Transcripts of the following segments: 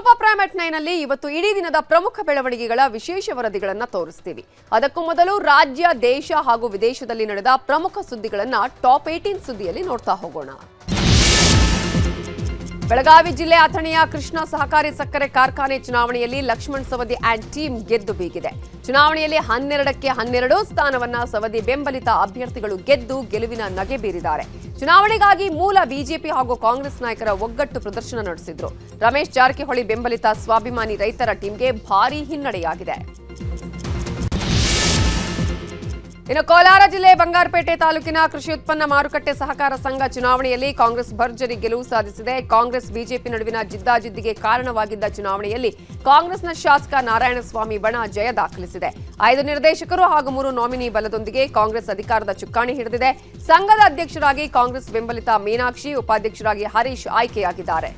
Super prime at nine ಅಲ್ಲಿ ಇವತ್ತು ಇಡೀ ದಿನದ ಪ್ರಮುಖ ಬೆಳವಣಿಗೆಗಳ ವಿಶೇಷ ವರದಿಗಳನ್ನು ತೋರಿಸ್ತೀವಿ. ಅದಕ್ಕೂ ಮೊದಲು ರಾಜ್ಯ, ದೇಶ ಹಾಗೂ ವಿದೇಶದಲ್ಲಿ ನಡೆದ ಪ್ರಮುಖ ಸುದ್ದಿಗಳನ್ನು ಟಾಪ್ ಏಟೀನ್ ಸುದ್ದಿಯಲ್ಲಿ ನೋಡ್ತಾ ಹೋಗೋಣ. ಬೆಳಗಾವಿ ಜಿಲ್ಲೆ ಅಥಣಿಯ ಕೃಷ್ಣ ಸಹಕಾರಿ ಸಕ್ಕರೆ ಕಾರ್ಖಾನೆ ಚುನಾವಣೆಯಲ್ಲಿ ಲಕ್ಷ್ಮಣ್ ಸವದಿ ಆ್ಯಂಡ್ ಟೀಮ್ ಗೆದ್ದು ಬೀಗಿದೆ. ಚುನಾವಣೆಯಲ್ಲಿ ಹನ್ನೆರಡಕ್ಕೆ ಹನ್ನೆರಡು ಸ್ಥಾನವನ್ನ ಸವದಿ ಬೆಂಬಲಿತ ಅಭ್ಯರ್ಥಿಗಳು ಗೆದ್ದು ಗೆಲುವಿನ ನಗೆ ಬೀರಿದ್ದಾರೆ. ಚುನಾವಣೆಗಾಗಿ ಮೂಲ ಬಿಜೆಪಿ ಹಾಗೂ ಕಾಂಗ್ರೆಸ್ ನಾಯಕರ ಒಗ್ಗಟ್ಟು ಪ್ರದರ್ಶನ ನಡೆಸಿದ್ರು. ರಮೇಶ್ ಜಾರಕಿಹೊಳಿ ಬೆಂಬಲಿತ ಸ್ವಾಭಿಮಾನಿ ರೈತರ ಟೀಮ್ಗೆ ಭಾರೀ ಹಿನ್ನಡೆಯಾಗಿದೆ. ಇನ್ನು ಕೋಲಾರ ಜಿಲ್ಲೆ ಬಂಗಾರಪೇಟೆ ತಾಲೂಕಿನ ಕೃಷಿ ಉತ್ಪನ್ನ ಮಾರುಕಟ್ಟೆ ಸಹಕಾರ ಸಂಘ ಚುನಾವಣೆಯಲ್ಲಿ ಕಾಂಗ್ರೆಸ್ ಭರ್ಜರಿ ಗೆಲುವು ಸಾಧಿಸಿದೆ. ಕಾಂಗ್ರೆಸ್ ಬಿಜೆಪಿ ನಡುವಿನ ಜಿದ್ದಾಜಿದ್ದಿಗೆ ಕಾರಣವಾಗಿದ್ದ ಚುನಾವಣೆಯಲ್ಲಿ ಕಾಂಗ್ರೆಸ್ನ ಶಾಸಕ ನಾರಾಯಣಸ್ವಾಮಿ ಬಣ ಜಯ ದಾಖಲಿಸಿದೆ. ಐದು ನಿರ್ದೇಶಕರು ಹಾಗೂ ಮೂರು ನಾಮಿನಿ ಬಲದೊಂದಿಗೆ ಕಾಂಗ್ರೆಸ್ ಅಧಿಕಾರದ ಚುಕ್ಕಾಣಿ ಹಿಡಿದಿದೆ. ಸಂಘದ ಅಧ್ಯಕ್ಷರಾಗಿ ಕಾಂಗ್ರೆಸ್ ಬೆಂಬಲಿತ ಮೀನಾಕ್ಷಿ, ಉಪಾಧ್ಯಕ್ಷರಾಗಿ ಹರೀಶ್ ಆಯ್ಕೆಯಾಗಿದ್ದಾರೆ.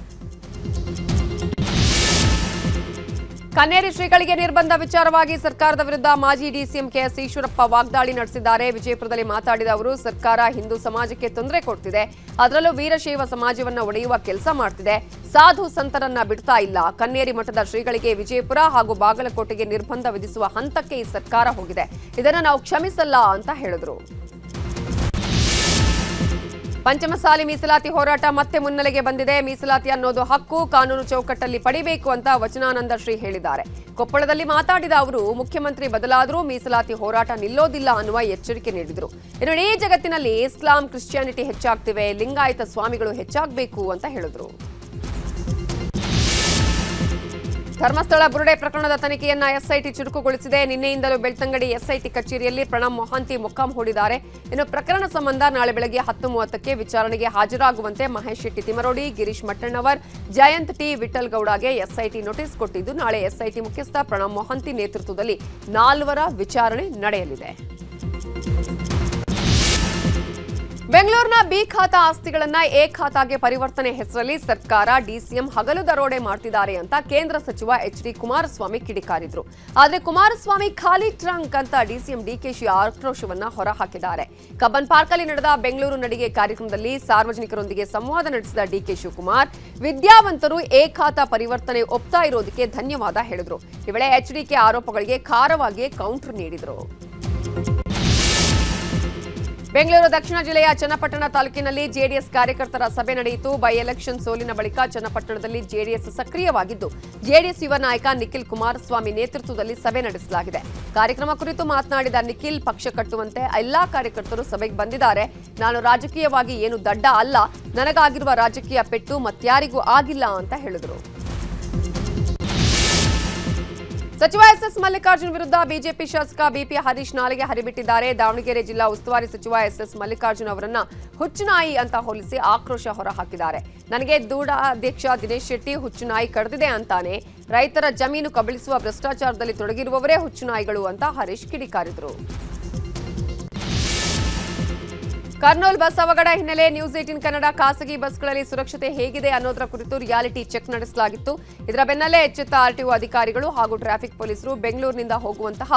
ಕನ್ನೇರಿ ಶ್ರೀಗಳಿಗೆ ನಿರ್ಬಂಧ ವಿಚಾರವಾಗಿ ಸರ್ಕಾರದ ವಿರುದ್ಧ ಮಾಜಿ ಡಿಸಿಎಂ ಕೆಎಸ್ ಈಶ್ವರಪ್ಪ ವಾಗ್ದಾಳಿ ನಡೆಸಿದ್ದಾರೆ. ವಿಜಯಪುರದಲ್ಲಿ ಮಾತಾಡಿದ ಅವರು, ಸರ್ಕಾರ ಹಿಂದೂ ಸಮಾಜಕ್ಕೆ ತೊಂದರೆ ಕೊಡ್ತಿದೆ. ಅದರಲ್ಲೂ ವೀರಶೈವ ಸಮಾಜವನ್ನ ಒಡೆಯುವ ಕೆಲಸ ಮಾಡ್ತಿದೆ. ಸಾಧು ಸಂತರನ್ನ ಬಿಡ್ತಾ ಇಲ್ಲ. ಕನ್ನೇರಿ ಮಠದ ಶ್ರೀಗಳಿಗೆ ವಿಜಯಪುರ ಹಾಗೂ ಬಾಗಲಕೋಟೆಗೆ ನಿರ್ಬಂಧ ವಿಧಿಸುವ ಹಂತಕ್ಕೆ ಈ ಸರ್ಕಾರ ಹೋಗಿದೆ. ಇದನ್ನು ನಾವು ಕ್ಷಮಿಸಲ್ಲ ಅಂತ ಹೇಳಿದ್ರು. ಪಂಚಮಸಾಲಿ ಮೀಸಲಾತಿ ಹೋರಾಟ ಮತ್ತೆ ಮುನ್ನೆಲೆಗೆ ಬಂದಿದೆ. ಮೀಸಲಾತಿ ಅನ್ನೋದು ಹಕ್ಕು, ಕಾನೂನು ಚೌಕಟ್ಟಲ್ಲಿ ಪಡಿಬೇಕು ಅಂತ ವಚನಾನಂದ ಶ್ರೀ ಹೇಳಿದ್ದಾರೆ. ಕೊಪ್ಪಳದಲ್ಲಿ ಮಾತಾಡಿದ ಅವರು, ಮುಖ್ಯಮಂತ್ರಿ ಬದಲಾದರೂ ಮೀಸಲಾತಿ ಹೋರಾಟ ನಿಲ್ಲೋದಿಲ್ಲ ಅನ್ನುವ ಎಚ್ಚರಿಕೆ ನೀಡಿದರು. ಇನ್ನು ಇಡೀ ಜಗತ್ತಿನಲ್ಲಿ ಇಸ್ಲಾಂ, ಕ್ರಿಶ್ಚಿಯಾನಿಟಿ ಹೆಚ್ಚಾಗ್ತಿವೆ, ಲಿಂಗಾಯತ ಸ್ವಾಮಿಗಳು ಹೆಚ್ಚಾಗಬೇಕು ಅಂತ ಹೇಳಿದ್ರು. ಧರ್ಮಸ್ಥಳ ಬುರುಡೆ ಪ್ರಕರಣದ ತನಿಖೆಯನ್ನ ಎಸ್ಐಟಿ ಚುರುಕುಗೊಳಿಸಿದೆ. ನಿನ್ನೆಯಿಂದಲೂ ಬೆಳ್ತಂಗಡಿ ಎಸ್ಐಟಿ ಕಚೇರಿಯಲ್ಲಿ ಪ್ರಣಬ್ ಮೊಹಾಂತಿ ಮೊಕ್ಕಾಂ ಹೂಡಿದ್ದಾರೆ. ಇನ್ನು ಪ್ರಕರಣ ಸಂಬಂಧ ನಾಳೆ ಬೆಳಗ್ಗೆ ಹತ್ತು ಮೂವತ್ತಕ್ಕೆ ವಿಚಾರಣೆಗೆ ಹಾಜರಾಗುವಂತೆ ಮಹೇಶ್ ಶೆಟ್ಟಿ ತಿಮರೋಡಿ ಗಿರೀಶ್ ಮಟ್ಟಣ್ಣವರ್, ಜಯಂತ್ ಟಿ ವಿಠಲ್ ಗೌಡಗೆ ಎಸ್ಐಟಿ ನೋಟಿಸ್ ಕೊಟ್ಟಿದ್ದು ನಾಳೆ ಎಸ್ಐಟಿ ಮುಖ್ಯಸ್ಥ ಪ್ರಣಬ್ ಮೊಹಾಂತಿ ನೇತೃತ್ವದಲ್ಲಿ ನಾಲ್ವರ ವಿಚಾರಣೆ ನಡೆಯಲಿದೆ. ಬೆಂಗಳೂರಿನ ಬಿ ಖಾತಾ ಆಸ್ತಿಗಳನ್ನ ಎ ಖಾತಾಗೆ ಪರಿವರ್ತನೆ ಹೆಸರಲ್ಲಿ ಸರ್ಕಾರ ಡಿಸಿಎಂ ಹಗಲು ದರೋಡೆ ಮಾಡ್ತಿದ್ದಾರೆ ಅಂತ ಕೇಂದ್ರ ಸಚಿವ ಎಚ್ ಡಿ ಕುಮಾರಸ್ವಾಮಿ ಕಿಡಿಕಾರಿದ್ರು. ಆದ್ರೆ ಕುಮಾರಸ್ವಾಮಿ ಖಾಲಿ ಟ್ರಂಕ್ ಅಂತ ಡಿಸಿಎಂ ಡಿಕೆಶಿ ಆಕ್ರೋಶವನ್ನ ಹೊರಹಾಕಿದ್ದಾರೆ. ಕಬ್ಬನ್ ಪಾರ್ಕ್ ಅಲ್ಲಿ ನಡೆದ ಬೆಂಗಳೂರು ನಡಿಗೆ ಕಾರ್ಯಕ್ರಮದಲ್ಲಿ ಸಾರ್ವಜನಿಕರೊಂದಿಗೆ ಸಂವಾದ ನಡೆಸಿದ ಡಿಕೆ ಶಿವಕುಮಾರ್, ವಿದ್ಯಾವಂತರು ಎ ಖಾತಾ ಪರಿವರ್ತನೆ ಒಪ್ತಾ ಇರೋದಕ್ಕೆ ಧನ್ಯವಾದ ಹೇಳಿದ್ರು. ಈ ವೇಳೆ ಎಚ್ಡಿಕೆ ಆರೋಪಗಳಿಗೆ ಖಾರವಾಗಿ ಕೌಂಟರ್ ನೀಡಿದರು. ಬೆಂಗಳೂರು ದಕ್ಷಿಣ ಜಿಲ್ಲೆಯ ಚನ್ನಪಟ್ಟಣ ತಾಲೂಕಿನಲ್ಲಿ ಜೆಡಿಎಸ್ ಕಾರ್ಯಕರ್ತರ ಸಭೆ ನಡೆಯಿತು. ಬೈ ಎಲೆಕ್ಷನ್ ಸೋಲಿನ ಬಳಿಕ ಚನ್ನಪಟ್ಟಣದಲ್ಲಿ ಜೆಡಿಎಸ್ ಸಕ್ರಿಯವಾಗಿದ್ದು, ಜೆಡಿಎಸ್ ಯುವ ನಾಯಕ ನಿಖಿಲ್ ಕುಮಾರಸ್ವಾಮಿ ನೇತೃತ್ವದಲ್ಲಿ ಸಭೆ ನಡೆಸಲಾಗಿದೆ. ಕಾರ್ಯಕ್ರಮ ಕುರಿತು ಮಾತನಾಡಿದ ನಿಖಿಲ್, ಪಕ್ಷ ಕಟ್ಟುವಂತೆ ಎಲ್ಲಾ ಕಾರ್ಯಕರ್ತರು ಸಭೆಗೆ ಬಂದಿದ್ದಾರೆ. ನಾನು ರಾಜಕೀಯವಾಗಿ ಏನು ದಡ್ಡ ಅಲ್ಲ. ನನಗಾಗಿರುವ ರಾಜಕೀಯ ಪೆಟ್ಟು ಮತ್ಯಾರಿಗೂ ಆಗಿಲ್ಲ ಅಂತ ಹೇಳಿದರು. ಸಚಿವ ಎಸ್ ಎಸ್ ಮಲ್ಲಿಕಾರ್ಜುನ್ ವಿರುದ್ಧ ಬಿಜೆಪಿ ಶಾಸಕ ಬಿಪಿ ಹರೀಶ್ ನಾಲಿಗೆ ಹರಿಬಿಟ್ಟಿದ್ದಾರೆ. ದಾವಣಗೆರೆ ಜಿಲ್ಲಾ ಉಸ್ತುವಾರಿ ಸಚಿವ ಎಸ್ ಎಸ್ ಮಲ್ಲಿಕಾರ್ಜುನ್ ಅವರನ್ನ ಹುಚ್ಚುನಾಯಿ ಅಂತ ಹೋಲಿಸಿ ಆಕ್ರೋಶ ಹೊರಹಾಕಿದ್ದಾರೆ. ನನಗೆ ದೂಡ ಅಧ್ಯಕ್ಷ ದಿನೇಶ್ ಶೆಟ್ಟಿ ಹುಚ್ಚುನಾಯಿ ಕಡ್ದಿದೆ ಅಂತಾನೆ. ರೈತರ ಜಮೀನು ಕಬಳಿಸುವ ಭ್ರಷ್ಟಾಚಾರದಲ್ಲಿ ತೊಡಗಿರುವವರೇ ಹುಚ್ಚುನಾಯಿಗಳು ಅಂತ ಹರೀಶ್ ಕಿಡಿಕಾರಿದರು. ಕರ್ನೂಲ್ ಬಸ್ ಅವಘಡ ಹಿನ್ನೆಲೆ ನ್ಯೂಸ್ ಏಟಿನ್ ಕನ್ನಡ ಖಾಸಗಿ ಬಸ್ಗಳಲ್ಲಿ ಸುರಕ್ಷತೆ ಹೇಗಿದೆ ಅನ್ನೋದರ ಕುರಿತು ರಿಯಾಲಿಟಿ ಚೆಕ್ ನಡೆಸಲಾಗಿತ್ತು. ಇದರ ಬೆನ್ನಲ್ಲೇ ಎಚ್ಚೆತ್ತ ಆರ್ಟಿಒ ಅಧಿಕಾರಿಗಳು ಹಾಗೂ ಟ್ರಾಫಿಕ್ ಪೊಲೀಸರು ಬೆಂಗಳೂರಿನಿಂದ ಹೋಗುವಂತಹ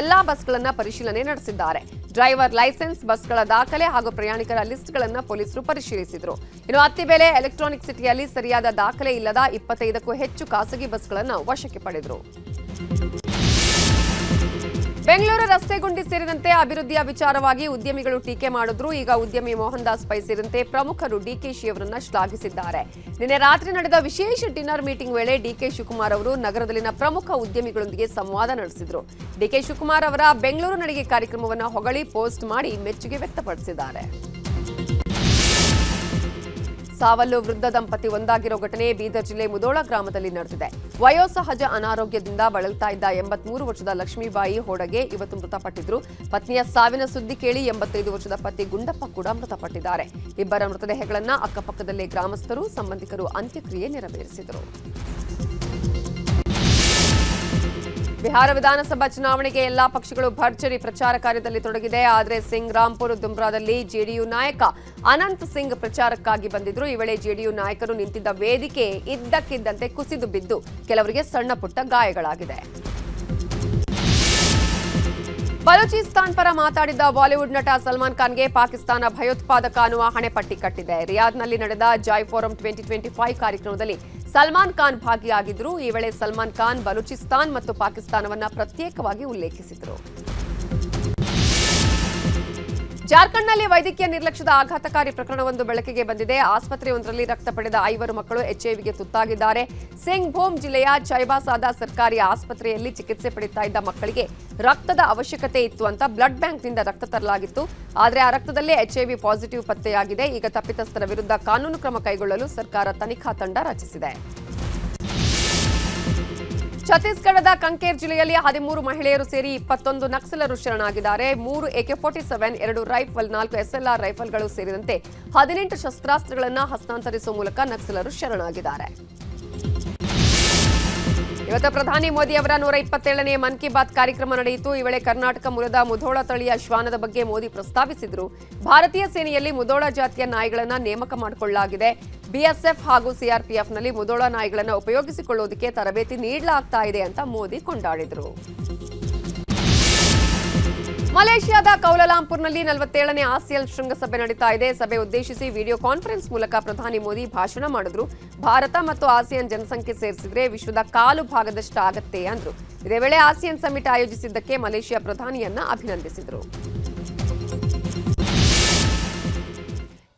ಎಲ್ಲಾ ಬಸ್ಗಳನ್ನು ಪರಿಶೀಲನೆ ನಡೆಸಿದ್ದಾರೆ. ಡ್ರೈವರ್ ಲೈಸೆನ್ಸ್, ಬಸ್ಗಳ ದಾಖಲೆ ಹಾಗೂ ಪ್ರಯಾಣಿಕರ ಲಿಸ್ಟ್ಗಳನ್ನು ಪೊಲೀಸರು ಪರಿಶೀಲಿಸಿದರು. ಇನ್ನು ಅತ್ತಿಬೆಲೆ ಎಲೆಕ್ಟ್ರಾನಿಕ್ ಸಿಟಿಯಲ್ಲಿ ಸರಿಯಾದ ದಾಖಲೆ ಇಲ್ಲದ ಇಪ್ಪತ್ತೈದಕ್ಕೂ ಹೆಚ್ಚು ಖಾಸಗಿ ಬಸ್ಗಳನ್ನು ವಶಕ್ಕೆ ಪಡೆದರು. ಬೆಂಗಳೂರು ರಸ್ತೆ ಗುಂಡಿ ಸೇರಿದಂತೆ ಅಭಿವೃದ್ಧಿಯ ವಿಚಾರವಾಗಿ ಉದ್ಯಮಿಗಳು ಟೀಕೆ ಮಾಡಿದ್ರು. ಈಗ ಉದ್ಯಮಿ ಮೋಹನ್ ದಾಸ್ ಪೈ ಸೇರಿದಂತೆ ಪ್ರಮುಖರು ಡಿಕೆಶಿ ಅವರನ್ನ ಶ್ಲಾಘಿಸಿದ್ದಾರೆ. ನಿನ್ನೆ ರಾತ್ರಿ ನಡೆದ ವಿಶೇಷ ಡಿನ್ನರ್ ಮೀಟಿಂಗ್ ವೇಳೆ ಡಿಕೆ ಶಿವಕುಮಾರ್ ಅವರು ನಗರದಲ್ಲಿನ ಪ್ರಮುಖ ಉದ್ಯಮಿಗಳೊಂದಿಗೆ ಸಂವಾದ ನಡೆಸಿದ್ರು. ಡಿಕೆ ಶಿವಕುಮಾರ್ ಅವರ ಬೆಂಗಳೂರು ನಡಿಗೆ ಕಾರ್ಯಕ್ರಮವನ್ನು ಹೊಗಳಿ ಪೋಸ್ಟ್ ಮಾಡಿ ಮೆಚ್ಚುಗೆ ವ್ಯಕ್ತಪಡಿಸಿದ್ದಾರೆ. ಸಾವಲ್ಲು ವೃದ್ಧ ದಂಪತಿ ಒಂದಾಗಿರೋ ಘಟನೆ ಬೀದರ್ ಜಿಲ್ಲೆ ಮುದೋಳ ಗ್ರಾಮದಲ್ಲಿ ನಡೆದಿದೆ. ವಯೋಸಹಜ ಅನಾರೋಗ್ಯದಿಂದ ಬಳಲ್ತಾ ಇದ್ದ ಎಂಬತ್ಮೂರು ವರ್ಷದ ಲಕ್ಷ್ಮೀಬಾಯಿ ಹೋಡಗೆ ಇವತ್ತು ಮೃತಪಟ್ಟಿದ್ರು. ಪತ್ನಿಯ ಸಾವಿನ ಸುದ್ದಿ ಕೇಳಿ ಎಂಬತ್ತೈದು ವರ್ಷದ ಪತಿ ಗುಂಡಪ್ಪ ಕೂಡ ಮೃತಪಟ್ಟಿದ್ದಾರೆ. ಇಬ್ಬರ ಮೃತದೇಹಗಳನ್ನ ಅಕ್ಕಪಕ್ಕದಲ್ಲೇ ಗ್ರಾಮಸ್ಥರು, ಸಂಬಂಧಿಕರು ಅಂತ್ಯಕ್ರಿಯೆ ನೆರವೇರಿಸಿದರು. ಬಿಹಾರ ವಿಧಾನಸಭಾ ಚುನಾವಣೆಗೆ ಎಲ್ಲಾ ಪಕ್ಷಗಳು ಭರ್ಜರಿ ಪ್ರಚಾರ ಕಾರ್ಯದಲ್ಲಿ ತೊಡಗಿದೆ. ಆದರೆ ಸಿಂಗ್ ರಾಂಪುರ್ ದುಮ್ರಾದಲ್ಲಿ ಜೆಡಿಯು ನಾಯಕ ಅನಂತ್ ಸಿಂಗ್ ಪ್ರಚಾರಕ್ಕಾಗಿ ಬಂದಿದ್ರು. ಈ ವೇಳೆ ಜೆಡಿಯು ನಾಯಕರು ನಿಂತಿದ್ದ ವೇದಿಕೆ ಇದ್ದಕ್ಕಿದ್ದಂತೆ ಕುಸಿದು ಬಿದ್ದು ಕೆಲವರಿಗೆ ಸಣ್ಣ ಪುಟ್ಟ ಗಾಯಗಳಾಗಿದೆ. ಬಲೂಚಿಸ್ತಾನ್ ಪರ ಮಾತಾಡಿದ ಬಾಲಿವುಡ್ ನಟ ಸಲ್ಮಾನ್ ಖಾನ್ಗೆ ಪಾಕಿಸ್ತಾನ ಭಯೋತ್ಪಾದಕ ಅನ್ನುವ ಹಣೆಪಟ್ಟಿ ಕಟ್ಟಿದೆ. ರಿಯಾದ್ನಲ್ಲಿ ನಡೆದ Joy Forum twenty twenty five ಕಾರ್ಯಕ್ರಮದಲ್ಲಿ ಸಲ್ಮಾನ್ ಖಾನ್ ಭಾಗಿಯಾಗಿದ್ರು ಈ ವೇಳೆ ಸಲ್ಮಾನ್ ಖಾನ್ ಬಲೂಚಿಸ್ತಾನ್ ಮತ್ತು ಪಾಕಿಸ್ತಾನವನ್ನ ಪ್ರತ್ಯೇಕವಾಗಿ ಉಲ್ಲೇಖಿಸಿದರು. ಜಾರ್ಖಂಡ್ನಲ್ಲಿ ವೈದ್ಯಕೀಯ ನಿರ್ಲಕ್ಷ್ಯದ ಆಘಾತಕಾರಿ ಪ್ರಕರಣವೊಂದು ಬೆಳಕಿಗೆ ಬಂದಿದೆ. ಆಸ್ಪತ್ರೆಯೊಂದರಲ್ಲಿ ರಕ್ತ ಪಡೆದ ಐವರು ಮಕ್ಕಳು ಎಚ್ಐವಿಗೆ ತುತ್ತಾಗಿದ್ದಾರೆ. ಸಿಂಗ್ ಭೂಮ್ ಜಿಲ್ಲೆಯ ಚೈಬಾಸಾದ ಸರ್ಕಾರಿ ಆಸ್ಪತ್ರೆಯಲ್ಲಿ ಚಿಕಿತ್ಸೆ ಪಡೆಯುತ್ತಾ ಇದ್ದ ಮಕ್ಕಳಿಗೆ ರಕ್ತದ ಅವಶ್ಯಕತೆ ಇತ್ತು ಅಂತ ಬ್ಲಡ್ ಬ್ಯಾಂಕ್ನಿಂದ ರಕ್ತ ತರಲಾಗಿತ್ತು. ಆದರೆ ಆ ರಕ್ತದಲ್ಲೇ ಎಚ್ಐವಿ ಪಾಸಿಟಿವ್ ಪತ್ತೆಯಾಗಿದೆ. ಈಗ ತಪ್ಪಿತಸ್ಥರ ವಿರುದ್ಧ ಕಾನೂನು ಕ್ರಮ ಕೈಗೊಳ್ಳಲು ಸರ್ಕಾರ ತನಿಖಾ ತಂಡ ರಚಿಸಿದೆ. ಛತ್ತೀಸ್ಗಢದ ಕಂಕೇರ್ ಜಿಲ್ಲೆಯಲ್ಲಿ ಹದಿಮೂರು ಮಹಿಳೆಯರು ಸೇರಿ ಇಪ್ಪತ್ತೊಂದು ನಕ್ಸಲರು ಶರಣಾಗಿದ್ದಾರೆ. ಮೂರು ಎಕೆ ಫೋರ್ಟಿ ಸೆವೆನ್, ಎರಡು ರೈಫಲ್, ನಾಲ್ಕು ಎಸ್ಎಲ್ಆರ್ ರೈಫಲ್ಗಳು ಸೇರಿದಂತೆ ಹದಿನೆಂಟು ಶಸ್ತ್ರಾಸ್ತ್ರಗಳನ್ನು ಹಸ್ತಾಂತರಿಸುವ ಮೂಲಕ ನಕ್ಸಲರು ಶರಣಾಗಿದ್ದಾರೆ. ಇವತ್ತು ಪ್ರಧಾನಿ ಮೋದಿ ಅವರ ನೂರ ಇಪ್ಪತ್ತೇಳನೇ ಮನ್ ಕಿ ಬಾತ್ ಕಾರ್ಯಕ್ರಮ ನಡೆಯಿತು. ಈ ವೇಳೆ ಕರ್ನಾಟಕ ಮೂಲದ ಮುಧೋಳ ತಳಿಯ ಶ್ವಾನದ ಬಗ್ಗೆ ಮೋದಿ ಪ್ರಸ್ತಾಪಿಸಿದರು. ಭಾರತೀಯ ಸೇನೆಯಲ್ಲಿ ಮುಧೋಳ ಜಾತಿಯ ನಾಯಿಗಳನ್ನ ನೇಮಕ ಮಾಡಿಕೊಳ್ಳಲಾಗಿದೆ. ಬಿಎಸ್ಎಫ್ ಹಾಗೂ ಸಿಆರ್ಪಿಎಫ್ನಲ್ಲಿ ಮುಧೋಳ ನಾಯಿಗಳನ್ನು ಉಪಯೋಗಿಸಿಕೊಳ್ಳುವುದಕ್ಕೆ ತರಬೇತಿ ನೀಡಲಾಗ್ತಾ ಇದೆ ಅಂತ ಮೋದಿ ಕೊಂಡಾಡಿದರು. ಮಲೇಷ್ಯಾದ ಕೌಲಾಲಂಪುರ್ನಲ್ಲಿ ನಲವತ್ತೇಳನೇ ಆಸಿಯಲ್ ಶೃಂಗಸಭೆ ನಡೀತಾ ಇದೆ. ಸಭೆ ಉದ್ದೇಶಿಸಿ ವಿಡಿಯೋ ಕಾನ್ಫರೆನ್ಸ್ ಮೂಲಕ ಪ್ರಧಾನಿ ಮೋದಿ ಭಾಷಣ ಮಾಡಿದ್ರು. ಭಾರತ ಮತ್ತು ಆಸಿಯನ್ ಜನಸಂಖ್ಯೆ ಸೇರಿಸಿದ್ರೆ ವಿಶ್ವದ ಕಾಲು ಭಾಗದಷ್ಟು ಆಗತ್ತೆ ಅಂದ್ರು. ಇದೇ ವೇಳೆ ಆಸಿಯನ್ ಸಮಿಟ್ ಆಯೋಜಿಸಿದ್ದಕ್ಕೆ ಮಲೇಷ್ಯಾ ಪ್ರಧಾನಿಯನ್ನ ಅಭಿನಂದಿಸಿದರು.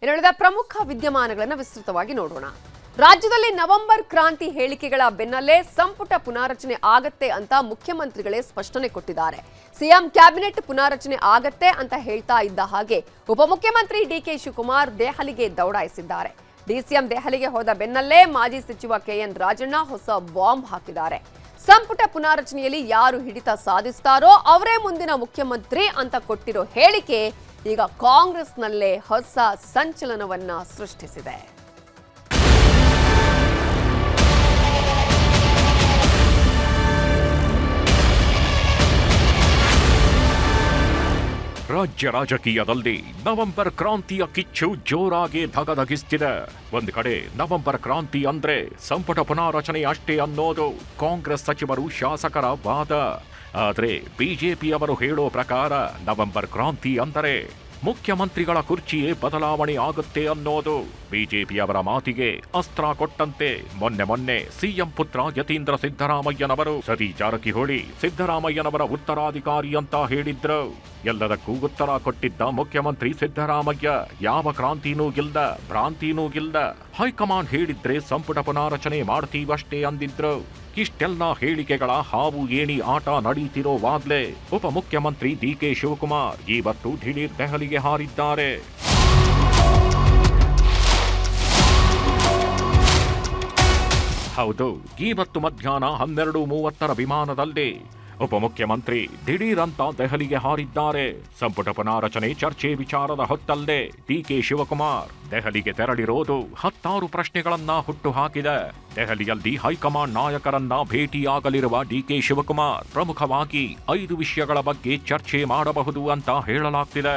ಇನ್ನುಳಿದ ಪ್ರಮುಖ ವಿದ್ಯಮಾನಗಳನ್ನು ವಿಸ್ತೃತವಾಗಿ ನೋಡೋಣ. ರಾಜ್ಯದಲ್ಲಿ ನವೆಂಬರ್ ಕ್ರಾಂತಿ ಹೇಳಿಕೆಗಳ ಬೆನ್ನಲ್ಲೇ ಸಂಪುಟ ಪುನಾರಚನೆ ಆಗತ್ತೆ ಅಂತ ಮುಖ್ಯಮಂತ್ರಿಗಳೇ ಸ್ಪಷ್ಟನೆ ಕೊಟ್ಟಿದ್ದಾರೆ. ಸಿಎಂ ಕ್ಯಾಬಿನೆಟ್ ಪುನಾರಚನೆ ಆಗತ್ತೆ ಅಂತ ಹೇಳ್ತಾ ಇದ್ದ ಹಾಗೆ ಉಪಮುಖ್ಯಮಂತ್ರಿ ಡಿಕೆ ಶಿವಕುಮಾರ್ ದೆಹಲಿಗೆ ದೌಡಾಯಿಸಿದ್ದಾರೆ. ಡಿಸಿಎಂ ದೆಹಲಿಗೆ ಹೋದ ಬೆನ್ನಲ್ಲೇ ಮಾಜಿ ಸಚಿವ ಕೆಎನ್ ರಾಜಣ್ಣ ಹೊಸ ಬಾಂಬ್ ಹಾಕಿದ್ದಾರೆ. ಸಂಪುಟ ಪುನಾರಚನೆಯಲ್ಲಿ ಯಾರು ಹಿಡಿತ ಸಾಧಿಸ್ತಾರೋ ಅವರೇ ಮುಂದಿನ ಮುಖ್ಯಮಂತ್ರಿ ಅಂತ ಕೊಟ್ಟಿರೋ ಹೇಳಿಕೆ ಈಗ ಕಾಂಗ್ರೆಸ್ನಲ್ಲೇ ಹೊಸ ಸಂಚಲನವನ್ನ ಸೃಷ್ಟಿಸಿದೆ. ರಾಜ್ಯ ರಾಜಕೀಯದಲ್ಲಿ ನವೆಂಬರ್ ಕ್ರಾಂತಿಯ ಕಿಚ್ಚು ಜೋರಾಗಿ ಧಗಧಗಿಸ್ತಿದೆ. ಒಂದು ಕಡೆ ನವೆಂಬರ್ ಕ್ರಾಂತಿ ಅಂದ್ರೆ ಸಂಪುಟ ಪುನಾರಚನೆ ಅಷ್ಟೇ ಅನ್ನೋದು ಕಾಂಗ್ರೆಸ್ ಸಚಿವರು ಶಾಸಕರ ವಾದ. ಆದ್ರೆ ಬಿಜೆಪಿಯವರು ಹೇಳೋ ಪ್ರಕಾರ ನವೆಂಬರ್ ಕ್ರಾಂತಿ ಅಂದರೆ ಮುಖ್ಯಮಂತ್ರಿಗಳ ಕುರ್ಚಿಯೇ ಬದಲಾವಣೆ ಆಗುತ್ತೆ ಅನ್ನೋದು. ಬಿಜೆಪಿಯವರ ಮಾತಿಗೆ ಅಸ್ತ್ರ ಕೊಟ್ಟಂತೆ ಮೊನ್ನೆ ಮೊನ್ನೆ ಸಿಎಂ ಪುತ್ರ ಯತೀಂದ್ರ ಸಿದ್ದರಾಮಯ್ಯನವರು ಸತಿ ಜಾರಕಿಹೊಳಿ ಸಿದ್ದರಾಮಯ್ಯನವರ ಉತ್ತರಾಧಿಕಾರಿ ಅಂತ ಹೇಳಿದ್ರು. ಎಲ್ಲದಕ್ಕೂ ಉತ್ತರ ಕೊಟ್ಟಿದ್ದ ಮುಖ್ಯಮಂತ್ರಿ ಸಿದ್ದರಾಮಯ್ಯ, ಯಾವ ಕ್ರಾಂತಿನೂ ಗಿಲ್ದ ಭ್ರಾಂತಿನೂ ಗಿಲ್ದ ಹೈಕಮಾಂಡ್ ಹೇಳಿದ್ರೆ ಸಂಪುಟ ಪುನಾರಚನೆ ಮಾಡ್ತೀವಷ್ಟೇ ಅಂದಿದ್ರು. ಇಷ್ಟೆಲ್ಲ ಹೇಳಿಕೆಗಳ ಹಾವು ಏಣಿ ಆಟ ನಡೀತಿರೋವಾಗ್ಲೇ ಉಪಮುಖ್ಯಮಂತ್ರಿ ಡಿಕೆ ಶಿವಕುಮಾರ್ ಇವತ್ತು ದಿಢೀರ್ ದೆಹಲಿಗೆ ಹಾರಿದ್ದಾರೆ. ಹೌದು ಇವತ್ತು ಮಧ್ಯಾಹ್ನ ಹನ್ನೆರಡು ಮೂವತ್ತರ ವಿಮಾನದಲ್ಲಿ ಉಪಮುಖ್ಯಮಂತ್ರಿ ದಿಢೀರಂತ ದೆಹಲಿಗೆ ಹಾರಿದ್ದಾರೆ. ಸಂಪುಟ ಪುನಾರಚನೆ ಚರ್ಚೆ ವಿಚಾರದ ಹೊತ್ತಲ್ಲೇ ಡಿಕೆ ಶಿವಕುಮಾರ್ ದೆಹಲಿಗೆ ತೆರಳಿರೋದು ಹತ್ತಾರು ಪ್ರಶ್ನೆಗಳನ್ನ ಹುಟ್ಟು ಹಾಕಿದೆ ದೆಹಲಿಯಲ್ಲಿ ಹೈಕಮಾಂಡ್ ನಾಯಕರನ್ನ ಭೇಟಿಯಾಗಲಿರುವ ಡಿಕೆ ಶಿವಕುಮಾರ್ ಪ್ರಮುಖವಾಗಿ ಐದು ವಿಷಯಗಳ ಬಗ್ಗೆ ಚರ್ಚೆ ಮಾಡಬಹುದು ಅಂತ ಹೇಳಲಾಗ್ತಿದೆ.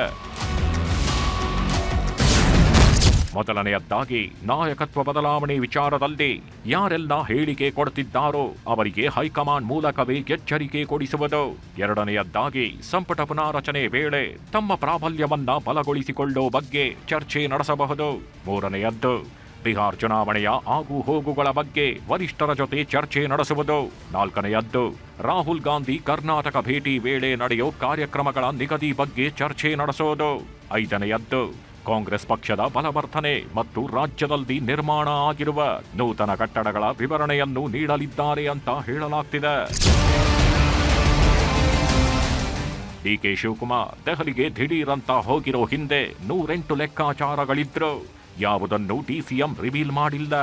ಮೊದಲನೆಯದ್ದಾಗಿ ನಾಯಕತ್ವ ಬದಲಾವಣೆ ವಿಚಾರದಲ್ಲಿ ಯಾರೆಲ್ಲ ಹೇಳಿಕೆ ಕೊಡುತ್ತಿದ್ದಾರೋ ಅವರಿಗೆ ಹೈಕಮಾಂಡ್ ಮೂಲಕವೇ ಎಚ್ಚರಿಕೆ ಕೊಡಿಸುವುದು. ಎರಡನೆಯದ್ದಾಗಿ ಸಂಪುಟ ಪುನಾರಚನೆ ವೇಳೆ ತಮ್ಮ ಪ್ರಾಬಲ್ಯವನ್ನ ಬಲಗೊಳಿಸಿಕೊಳ್ಳೋ ಬಗ್ಗೆ ಚರ್ಚೆ ನಡೆಸಬಹುದು. ಮೂರನೆಯದ್ದು, ಬಿಹಾರ್ ಚುನಾವಣೆಯ ಆಗು ಹೋಗುಗಳ ಬಗ್ಗೆ ವರಿಷ್ಠರ ಜೊತೆ ಚರ್ಚೆ ನಡೆಸುವುದು. ನಾಲ್ಕನೆಯದ್ದು, ರಾಹುಲ್ ಗಾಂಧಿ ಕರ್ನಾಟಕ ಭೇಟಿ ವೇಳೆ ನಡೆಯೋ ಕಾರ್ಯಕ್ರಮಗಳ ನಿಗದಿ ಬಗ್ಗೆ ಚರ್ಚೆ ನಡೆಸೋದು. ಐದನೆಯದ್ದು ಕಾಂಗ್ರೆಸ್ ಪಕ್ಷದ ಬಲವರ್ಧನೆ ಮತ್ತು ರಾಜ್ಯದಲ್ಲಿ ನಿರ್ಮಾಣ ಆಗಿರುವ ನೂತನ ಕಟ್ಟಡಗಳ ವಿವರಣೆಯನ್ನು ನೀಡಲಿದ್ದಾರೆ ಅಂತ ಹೇಳಲಾಗ್ತಿದೆ. ಡಿಕೆ ಶಿವಕುಮಾರ್, ದೆಹಲಿಗೆ ದಿಢೀರಂತ ಹೋಗಿರೋ ಹಿಂದೆ ನೂರೆಂಟು ಲೆಕ್ಕಾಚಾರಗಳಿದ್ರು. ಯಾವುದನ್ನು ಡಿಸಿಎಂ ರಿವೀಲ್ ಮಾಡಿಲ್ಲ.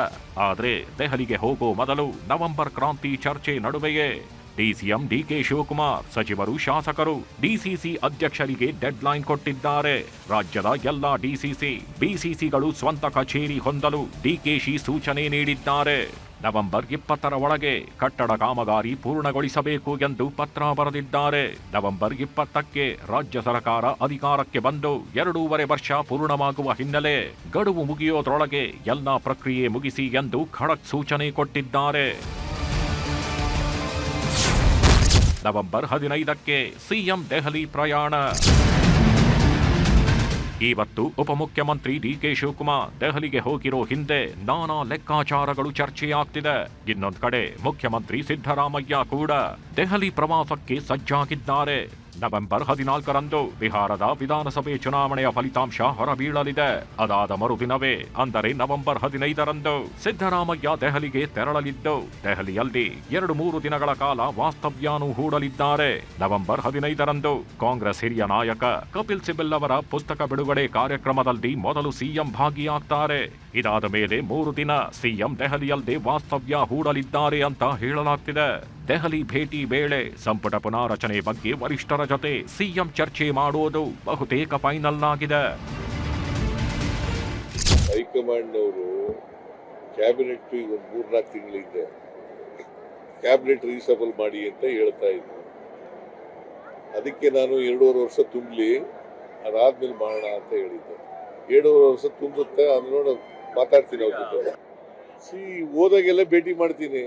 ಆದರೆ ದೆಹಲಿಗೆ ಹೋಗೋ ಮೊದಲು ನವೆಂಬರ್ ಕ್ರಾಂತಿ ಚರ್ಚೆ ನಡುವೆಯೇ ಡಿಸಿಎಂ ಡಿಕೆ ಶಿವಕುಮಾರ್, ಸಚಿವರು ಶಾಸಕರು, ಡಿಸಿಸಿ ಅಧ್ಯಕ್ಷರಿಗೆ ಡೆಡ್ಲೈನ್ ಕೊಟ್ಟಿದ್ದಾರೆ. ರಾಜ್ಯದ ಎಲ್ಲಾ ಡಿಸಿಸಿ, ಬಿಸಿಸಿಗಳು ಸ್ವಂತ ಕಚೇರಿ ಹೊಂದಲು ಡಿಕೆಶಿ ಸೂಚನೆ ನೀಡಿದ್ದಾರೆ. ನವೆಂಬರ್ ಇಪ್ಪತ್ತರ ಒಳಗೆ ಕಟ್ಟಡ ಕಾಮಗಾರಿ ಪೂರ್ಣಗೊಳಿಸಬೇಕು ಎಂದು ಪತ್ರ ಬರೆದಿದ್ದಾರೆ. ನವೆಂಬರ್ ಇಪ್ಪತ್ತಕ್ಕೆ ರಾಜ್ಯ ಸರ್ಕಾರ ಅಧಿಕಾರಕ್ಕೆ ಬಂದು ಎರಡೂವರೆ ವರ್ಷ ಪೂರ್ಣವಾಗುವ ಹಿನ್ನೆಲೆ ಗಡುವು ಮುಗಿಯೋದ್ರೊಳಗೆ ಎಲ್ಲ ಪ್ರಕ್ರಿಯೆ ಮುಗಿಸಿ ಎಂದು ಖಡಕ್ ಸೂಚನೆ ಕೊಟ್ಟಿದ್ದಾರೆ. ನವೆಂಬರ್ ಹದಿನೈದಕ್ಕೆ ಸಿಎಂ ದೆಹಲಿ ಪ್ರಯಾಣ. ಇವತ್ತು ಉಪಮುಖ್ಯಮಂತ್ರಿ ಡಿಕೆ ಶಿವಕುಮಾರ್ ದೆಹಲಿಗೆ ಹೋಗಿರೋ ಹಿಂದೆ ನಾನಾ ಲೆಕ್ಕಾಚಾರಗಳು ಚರ್ಚೆಯಾಗ್ತಿದೆ. ಇನ್ನೊಂದು ಕಡೆ ಮುಖ್ಯಮಂತ್ರಿ ಸಿದ್ದರಾಮಯ್ಯ ಕೂಡ ದೆಹಲಿ ಪ್ರವಾಸಕ್ಕೆ ಸಜ್ಜಾಗಿದ್ದಾರೆ. ನವೆಂಬರ್ ಹದಿನಾಲ್ಕರಂದು ಬಿಹಾರದ ವಿಧಾನಸಭೆ ಚುನಾವಣೆಯ ಫಲಿತಾಂಶ ಹೊರಬೀಳಲಿದೆ. ಅದಾದ ಮರುದಿನವೇ, ಅಂದರೆ ನವೆಂಬರ್ ಹದಿನೈದರಂದು, ಸಿದ್ದರಾಮಯ್ಯ ದೆಹಲಿಗೆ ತೆರಳಲಿದ್ದು, ದೆಹಲಿಯಲ್ಲಿ ಎರಡು ಮೂರು ದಿನಗಳ ಕಾಲ ವಾಸ್ತವ್ಯಾನು ಹೂಡಲಿದ್ದಾರೆ. ನವೆಂಬರ್ ಹದಿನೈದರಂದು ಕಾಂಗ್ರೆಸ್ ಹಿರಿಯ ನಾಯಕ ಕಪಿಲ್ ಸಿಬಲ್ ಅವರ ಪುಸ್ತಕ ಬಿಡುಗಡೆ ಕಾರ್ಯಕ್ರಮದಲ್ಲಿ ಮೊದಲು ಸಿಎಂ ಭಾಗಿಯಾಗ್ತಾರೆ. ಇದಾದ ಮೇಲೆ ಮೂರು ದಿನ ಸಿಎಂ ದೆಹಲಿಯಲ್ಲದೆ ವಾಸ್ತವ್ಯ ಹೂಡಲಿದ್ದಾರೆ ಅಂತ ಹೇಳಲಾಗ್ತಿದೆ. ದೆಹಲಿ ಭೇಟಿ ವೇಳೆ ಸಂಪುಟ ಪುನಾರಚನೆ ಬಗ್ಗೆ ವರಿಷ್ಠರ ಜೊತೆ ಸಿಎಂ ಚರ್ಚೆ ಮಾಡುವುದು ಬಹುತೇಕ ಫೈನಲ್ ಆಗಿದೆ. ಹೈಕಮಾಂಡ್ನವರು ಕ್ಯಾಬಿನೆಟ್ ಈಗ ಒಂದು ಮೂರ್ನಾಲ್ಕು ತಿಂಗಳಿದೆ ಕ್ಯಾಬಿನೆಟ್ ರೀಸಬಲ್ ಮಾಡಿ ಅಂತ ಹೇಳ್ತಾ ಇದ್ರು. ಅದಕ್ಕೆ ನಾನು ಎರಡೂವರೆ ವರ್ಷ ತುಂಬಲಿ, ಅದಾದ್ಮೇಲೆ ಮಾಡೋಣ ಅಂತ ಹೇಳಿದ್ದೆ. ಎರಡೂವರೆ ವರ್ಷ ತುಂಬುತ್ತೆ ಆಮೇಲೆ ನೋಡ ಮಾತಾಡ್ತೀನಿ ಅವ್ರ ಜೊತೆ. ಸಿ, ಹೋದಾಗೆಲ್ಲ ಭೇಟಿ ಮಾಡ್ತೀನಿ.